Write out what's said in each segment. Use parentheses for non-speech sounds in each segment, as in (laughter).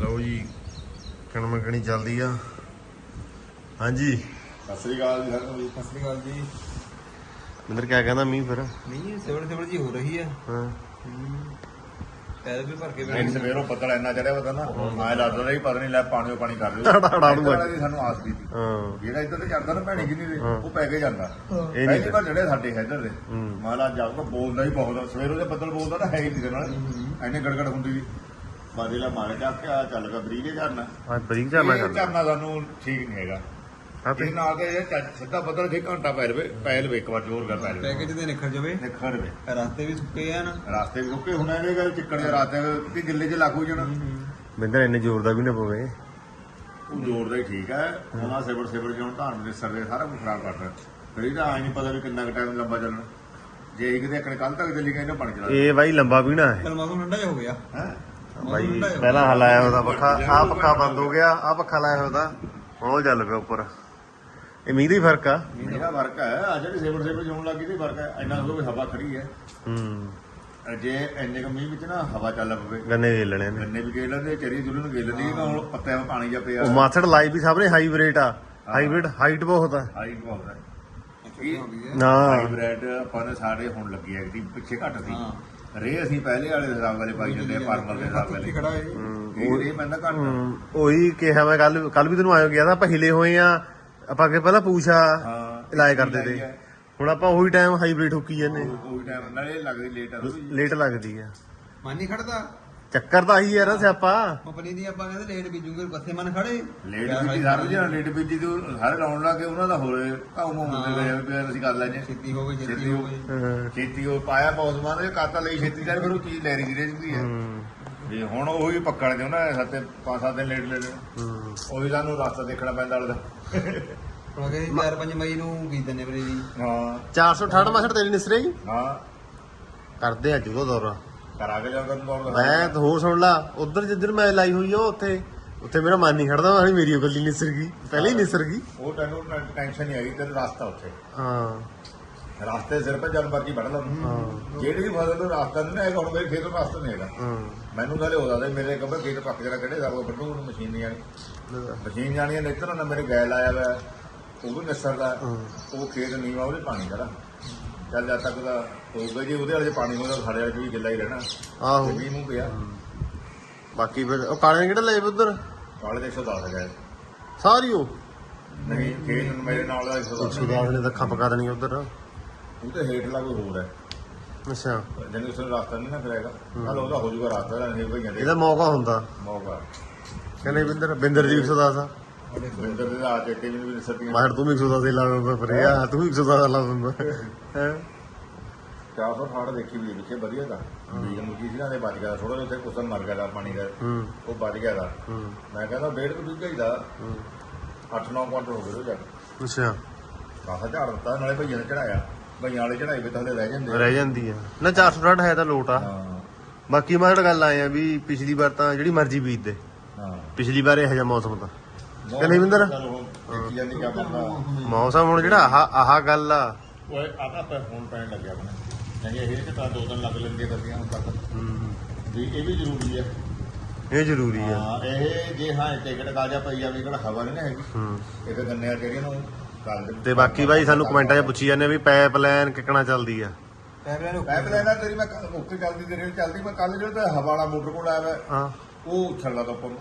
ਲਓ ਜੀ ਕਣਮਕਣੀ ਚੱਲਦੀ ਆ। ਹਾਂਜੀ। ਸਤਿ ਸ੍ਰੀ ਅਕਾਲ ਜੀ ਸਾਰਿਆਂ ਨੂੰ ਸਤਿ ਸ੍ਰੀ ਅਕਾਲ ਜੀ। ਮਿੰਦਰ ਕਿਆ ਕਹਿੰਦਾ ਮੀਂਹ ਫਿਰ? ਨਹੀਂ ਸਿਵੜ ਸਿਵੜ ਜੀ ਹੋ ਰਹੀ ਹੈ। ਹਾਂ। ਪੈਰ ਵੀ ਭਰ ਕੇ ਨਹੀਂ ਬੈਠੇ ਸਵੇਰੋਂ ਬੱਦਲ ਇੰਨਾ ਚੜਿਆ ਹੋਇਆ ਨਾ ਮੈਂ ਲੱਗਦਾ ਰਿਹਾ ਪਤਾ ਨਹੀਂ ਲੈ ਪਾਣੀ ਪਾਣੀ ਕਰ ਟੜਾ ਟੜਾ ਨੂੰ ਸਾਨੂੰ ਆਸ ਵੀ ਸੀ ਹਾਂ। ਜਿਹੜਾ ਇੱਧਰ ਤੇ ਚੜਦਾ ਨਾ ਭੈਣੀ ਕਿੰਨੀ ਦੇ ਹਾਂ। ਉਹ ਪੈ ਕੇ ਜਾਂਦਾ। ਇਹ ਨਹੀਂ ਜਿਹੜੇ ਸਾਡੇ ਇੱਧਰ ਦੇ। ਮਾਲਾ ਜਾਊਗਾ ਬੋਲਦਾ ਹੀ ਬਹੁਤ ਆ। ਸਵੇਰੋਂ ਦੇ ਬੱਦਲ ਬੋਲਦਾ ਤਾਂ ਹੈ ਹੀ ਨਹੀਂ ਨਾਲ। ਐਨੇ ਗੜਗੜ ਹੁੰਦੀ ਸੀ ਬਾਦੇਲਾ ਮਾਰ ਜਾ ਕੇ ਆ ਚੱਲ ਗਿਆ ਬਰੀਕੇ ਝਰਨਾ ਆ ਬਰੀਕ ਝਰਨਾ ਇਹ ਕਰਦਾ ਝਰਨਾ ਸਾਨੂੰ ਠੀਕ ਨਹੀਂ ਹੈਗਾ। ਹਾਂ ਇਹ ਨਾਲ ਤੇ ਇਹ ਚੱਜ- ਸਿੱਧਾ ਬੱਦਲ ਜੇ ਘੰਟਾ ਪੈ ਲਵੇ ਪੈ ਲਵੇ ਇੱਕ ਵਾਰ ਜ਼ੋਰ ਕਰ ਪੈ ਲਵੇ ਪੈਕੇਜ ਦੇ ਨਿਕਲ ਜਾਵੇ। ਨਿਖਰ ਵੇ ਰਸਤੇ ਵੀ ਸੁੱਕੇ ਆ ਨਾ। ਰਾਸਤੇ ਵੀ ਰੁਕੇ ਹੁਣ ਇਹਦੇ ਗੱਲ ਚਿੱਕੜ ਦੇ ਰਾਤੇ ਕਿ ਗਿੱਲੇ 'ਚ ਲਾਗੂ ਜਾਣਾ। ਮਿੰਦਰ ਇੰਨੇ ਜ਼ੋਰ ਦਾ ਵੀ ਨਾ ਪਵੇ। ਉਹ ਜੋੜਦਾ ਹੀ ਠੀਕ ਹੈ। ਉਹਨਾਂ ਸੇਵਰ ਸੇਵਰ ਜਿਉਂ ਧਾਨ ਦੇ ਸਾਰਾ ਕੁਝ ਖਰਾਬ ਕਰਦਾ ਫਿਰ ਇਹਦਾ ਆਈ ਨਹੀਂ ਪਤਾ ਵੀ ਕਿੰਨਾ ਕੁ ਟਾਈਮ ਲੰਬਾ ਚੱਲਣਾ। ਜੇ ਇੱਕ ਦੇ ਅਕੜੇ ਕੱਲ ਤੱਕ ਚੱਲੀ ਇਹਨੇ ਬਣ ਚਲਾ ਇਹ ਬਾਈ ਲੰਬਾ ਪੀਣਾ ਹੈ। ਚਲ ਮੌਸਮ ਠੰਡਾ ਜਿਹਾ ਹੋ ਗਿਆ। ਹੈ? ਬਾਈ ਪਹਿਲਾਂ ਹਲਾਇਆ ਉਹਦਾ ਪੱਖਾ ਆ ਪੱਖਾ ਬੰਦ ਹੋ ਗਿਆ ਆ ਪੱਖਾ ਲਾਇਆ ਉਹਦਾ ਹੁਣ ਉਹ ਚੱਲ ਪਿਆ ਉੱਪਰ। ਇਹ ਮੀਂਹ ਦਾ ਹੀ ਫ਼ਰਕ ਆ। ਇਹਦਾ ਫ਼ਰਕ ਹੈ ਆ ਜਿਹੜੀ ਸੇਵਰ ਸੇਵਰ ਜਿਉਂ ਲੱਗੀ ਤੇ ਫ਼ਰਕ ਹੈ ਇੰਨਾ ਵੀ ਹਵਾ ਖੜੀ ਹੈ ਹੂੰ। ਜੇ ਇੰਨੇ ਕੁ ਮੀਂਹ ਵਿੱਚ ਨਾ ਹਵਾ ਚੱਲ ਪਵੇ। ਗੰਨੇ ਦੇ ਲੈਣੇ ਨੇ। ਗੰਨੇ ਵੀ ਗੇਲ ਲੈਂਦੇ ਚਰੀ ਚੁਰੀ ਨੂੰ ਗੇਲ ਲੈਂਦੀ ਤਾਂ ਹੁਣ ਪੱਤਿਆਂ ਵਿੱਚ ਪਾਣੀ ਜਾ ਪਿਆ। ਉਹ ਮਾਥੜ ਲਾਈ ਵੀ ਸਾਹਮਣੇ ਹਾਈਬ੍ਰਿਡ ਆ। ਹਾਈਬ੍ਰਿਡ ਹਾਈਟ ਬਹੁਤ ਆ। ਹਾਈ ਬਹੁਤ ਹੈ ਨਾ। ਹਾਈਬ੍ਰਿਡ ਆਪਾਂ ਨੇ ਸਾਡੇ ਹੁਣ ਲੱਗੀ ਹੈ ਕਿ ਪਿੱਛੇ ਘੱਟ ਸੀ। ਹਾਂ। ਰੇ ਅਸੀਂ ਪਹਿਲੇ ਵਾਲੇ ਹਿਸਾਬ ਵਾਲੇ ਪਾਈ ਜਾਂਦੇ ਆ ਫਾਰਮਲ ਦੇ ਹਿਸਾਬ ਵਾਲੇ। ਖੜਾ ਹੈ ਇਹ ਰੇ ਪੈਂਦਾ ਘੱਟ ਹਮ, ਉਹੀ ਕਿਹਾ ਮੈਂ ਕੱਲ ਕੱਲ ਵੀ ਤੈਨੂੰ ਆਇਓ ਗਿਆ ਤਾਂ ਆਪਾਂ ਹਿਲੇ ਹੋਏ ਆ ਆਪਾਂ ਕਿ ਪਹਿਲਾਂ ਪੂਛਾ ਹਾਂ ਇਲਾਜ ਕਰਦੇ ਤੇ ਹੁਣ ਆਪਾਂ ਉਹੀ ਟਾਈਮ ਹਾਈਬ੍ਰਿਡ ਠੋਕੀ ਜਾਂਦੇ। ਕੋਈ ਟਾਈਮ ਨਾਲੇ ਲੱਗਦੀ ਲੇਟ ਆ। ਲੇਟ ਲੱਗਦੀ ਆ। ਮਨ ਨਹੀਂ ਖੜਦਾ? ਚੱਕਰ ਤਾਂ ਆਹੀ ਆ ਨਾ ਸਿਆਪਾ। ਕੰਪਨੀ ਦੀ ਆਪਾਂ ਕਹਿੰਦੇ ਲੇਟ ਬੀਜੂਗੇ ਬੱਥੇ ਮਨ ਖੜੇ। ਲੇਟ ਬੀਜੀ ਸਾਰੇ ਜਿਹੜਾ ਲੇਟ ਬੀਜੀ ਤੇ ਸਾਰੇ ਲਾਉਣ ਲੱਗੇ ਉਹਨਾਂ ਦਾ ਹੋਰੇ ਕਾਉ ਮੋਂ ਹੁੰਦੇ ਗਏ ਵੀ ਅਸੀਂ ਕਰ ਲੈਣੇ ਛੇਤੀ ਹੋ ਗਈ ਛੇਤੀ ਹੋ ਹੋ ਗਈ। ਹਾਂ। ਛੇਤੀ ਉਹ ਪਾਇਆ ਬਹੁਤ ਮਾਨ ਇਹ ਕਾਤਾ ਲਈ ਛੇਤੀ ਜਾ ਫਿਰ ਉਹ ਚੀਜ਼ ਲੈਰੀ ਦੀ ਰਹਿੰਦੀ ਹੈ। ਹਮ, ਵੀ ਹੁਣ ਉਹ ਵੀ ਪੱਕਣ ਦੇ ਉਹਨਾਂ ਸੱਤੇ ਪੰਜ ਸੱਤ ਦਿਨ ਲੇਟ ਲੈ ਲੈ ਹਮ। ਉਹੀ ਸਾਨੂੰ ਰਸਤਾ ਦੇਖਣਾ ਪੈਂਦਾ ਵਾਲੇ ਦਾ ਹੁਣ ਕਹਿੰਦੇ 4-5 ਮਈ ਨੂੰ ਬੀਜ ਦਿੰਦੇ ਬਰੇ ਜੀ? ਹਾਂ। 468 ਮਾਸੜ ਤੇਰੀ ਨਿਸਰੇ ਹੀ ਹਾਂ। ਕਰਦੇ ਅੱਜ ਉਹ ਦੌਰਾ। ਕਰਾ ਕੇ ਜਾਂਦਾ ਦੌੜ ਮੈਂ ਤਾਂ ਹੋਰ ਸੁਣ ਲਾ ਉਧਰ ਜਿੱਧਰ ਮੈਂ ਲਾਈ ਹੋਈ ਆ ਉੱਥੇ ਉੱਥੇ ਮੇਰਾ ਮਨ ਨਹੀਂ ਖੜਦਾ ਮੈਂ ਮੇਰੀ ਗੱਲੀ ਨਿਸਰ ਗਈ ਪਹਿਲੇ ਹੀ ਨਿਸਰ ਗਈ। ਉਹ ਤੈਨੂੰ ਟੈਨਸ਼ਨ ਨਹੀਂ ਆਈ ਤੇਰਾ ਰਸਤਾ ਉੱਥੇ। ਹਾਂ। ਰਸਤੇ ਸਿਰ ਤੇ ਜਨ ਬਾਕੀ ਵੜ ਲਾ ਹਾਂ। ਜਿਹੜੀ ਵੀ ਫਸਲ ਨੂੰ ਰਸਤਾ ਨਹੀਂ ਨਾ ਹੈਗਾ ਹੁਣ ਮੇਰੇ ਖੇਤ ਨੂੰ ਰਸਤਾ ਨਹੀਂ ਹੈਗਾ। ਹਾਂ। ਮੈਨੂੰ ਤਾਂ ਲਿਆਉਂਦਾ ਤੇ ਮੇਰੇ ਕਬਰ ਖੇਤ ਪੱਕ ਜਰਾ ਕਿਹੜੇ ਸਭ ਵੱਡੂ ਨੂੰ ਮਸ਼ੀਨ ਨਹੀਂ ਆਣੀ ਮਸ਼ੀਨ ਜਾਣੀ ਹੈ ਨਿੱਤਰ ਨਾ ਮੇਰੇ ਗੈਲ ਆਇਆ ਵਾ ਉਹ ਵੀ ਨਿਸਰਦਾ। ਉਹ ਖੇਤ ਨੀਵਾ ਉਹਦੇ ਪਾਣੀ ਕਰਾ ਚੱਲ ਜਦ ਤੱਕ ਦਾ ਹੋਊਗਾ ਜੀ ਉਹਦੇ ਵਾਲੇ 'ਚ ਪਾਣੀ ਹੋਊਗਾ ਸਾਡੇ ਵਾਲੇ 'ਚ ਵੀ ਗਿੱਲਾ ਹੀ ਰਹਿਣਾ। ਆਹੋ। ਤੇ ਵੀ ਮੂੰਹ ਪਿਆ। ਬਾਕੀ ਫਿਰ ਉਹ ਕਾਲੇ ਨੇ ਕਿਹੜਾ ਲਏ ਉਧਰ? ਕਾਲੇ ਦੇ 110 ਗਏ ਸਾਰੀ ਉਹ? ਨਹੀਂ ਖੇਤ ਮੇਰੇ ਨਾਲ ਦਾ 110 ਸੁਦਾਸ ਨੇ ਤਾਂ ਖੱਪ ਕਰ ਦੇਣੀ ਉਧਰ। ਉਹ ਤੇ ਹੇਠਲਾ ਕੋਈ ਹੋਰ ਹੈ। ਅੱਛਾ। ਜਿਹਨੇ ਉਸ ਰਸਤਾ ਨਹੀਂ ਨਾ ਫਿਰੇਗਾ ਕੱਲ ਉਹਦਾ ਹੋ ਜਾਊਗਾ ਰਸਤਾ ਨਹੀਂ ਭਈਆਂ ਦੇ ਇਹਦਾ ਮੌਕਾ ਹੁੰਦਾ। ਮੌਕਾ। ਕਹਿੰਦੇ ਬਿੰਦਰ ਬਿੰਦਰ ਜੀ 110 ਆ ਦੇ ਮਾਹਰ ਤੂੰ ਵੀ 110 ਦੇ ਲਾ ਦਿੰਦਾ ਪਰ ਇਹ ਤੂੰ ਵੀ 110 ਲਾ ਦਿੰਦਾ। ਹੈ? 460 ਦੇਖੀ ਵੀ ਵਧੀਆ ਦਾ ਬੀਜ ਮੁੱਕੀ ਸੀ ਨਾ ਦੇ ਬਚ ਗਿਆ ਥੋੜਾ ਜਿਹਾ ਉੱਥੇ ਕੁਸਨ ਮਰ ਗਿਆ ਦਾ ਪਾਣੀ ਦਾ। ਹੂੰ। ਉਹ ਬਚ ਗਿਆ ਦਾ। ਹੂੰ। ਮੈਂ ਕਹਿੰਦਾ ਡੇਢ ਕੁ ਬੀਜ ਦਾ। ਹੂੰ। 8-9 ਕੁਆਂਟਲ ਹੋ ਗਏ ਉਹ ਜਾ ਅੱਛਾ। ਕਾਸਾ ਝਾੜ ਦਿੱਤਾ ਨਾਲੇ ਭਈਆਂ ਨੇ ਚੜਾਇਆ ਭਈਆਂ ਵਾਲੇ ਚੜਾਈ ਵੀ ਥੱਲੇ ਰਹਿ ਜਾਂਦੇ ਆ। ਰਹਿ ਜਾਂਦੀ ਆ। ਨਾ 460 ਹੈ ਤਾਂ ਲੋਟ ਆ। ਹਾਂ। ਬਾਕੀ ਮੈਂ ਗੱਲ ਆਏ ਆ ਵੀ ਪਿਛਲੀ ਵਾਰ ਤਾਂ ਜਿਹੜੀ ਮਰਜ਼ੀ ਬੀਜ ਦੇ। ਹਾਂ। ਪਿਛਲੀ ਵਾਰ ਇਹੋ ਜਿਹਾ ਮੌਸਮ ਤਾਂ। ਕਹਿੰਦੇ ਵਿੰਦਰ? ਚਲੋ ਹੁਣ ਦੇਖੀ ਜਾਂਦੀ ਕਿਆ ਮੌਸਮ ਹੁਣ ਜਿਹੜਾ ਆਹ ਆਹ ਗੱਲ ਆ। ਓਏ ਆਦਾ ਪੈ ਹੁਣ ਪੈਣ ਲੱਗਿਆ ਆਪਣੇ। ਨਹੀਂ ਇਹ ਕਿ ਤਾਂ ਦੋ ਦਿਨ ਲੱਗ ਲੈਂਦੀਆਂ ਕਰਦੀਆਂ ਹੁਣ ਤੱਕ। ਵੀ ਇਹ ਵੀ ਜ਼ਰੂਰੀ ਹੈ ਇਹ ਜ਼ਰੂਰੀ ਆ। ਹਾਂ ਇਹ ਜੇ ਹਾਂ ਟਿਕਟ ਕਾਜਾ ਪਈ ਜਾਵੇ ਕਿਹੜਾ ਹਵਾ ਨਹੀਂ ਨਾ ਹੈਗੀ। ਹੂੰ। ਇਹ ਤਾਂ ਗੰਨੇ ਆ ਜਿਹੜੀਆਂ ਨੂੰ ਕਰ ਦੇ ਤੇ ਬਾਕੀ ਬਾਈ ਸਾਨੂੰ ਕਮੈਂਟਾਂ 'ਚ ਪੁੱਛੀ ਜਾਂਦੇ ਆ ਵੀ ਪਾਈਪ ਲਾਈਨ ਕਿੱਕਣਾ ਚੱਲਦੀ ਆ। ਪੈਰਾਂ ਨੂੰ ਮੈਂ ਪਲਾਨਾ ਤੇਰੀ ਮੈਂ ਕੱਲ ਉੱਤੇ ਚੱਲਦੀ ਤੇਰੇ ਨਾਲ ਚੱਲਦੀ ਮੈਂ ਕੱਲ ਜਿਹੜਾ ਤੇ ਹਵਾ ਵਾਲਾ ਮੋਟਰ ਕੋਲ ਆਇਆ ਵਾ ਹਾਂ। ਉਹ ਛੱਡਦਾ ਤਾਂ ਆਪਾਂ ਨੂੰ।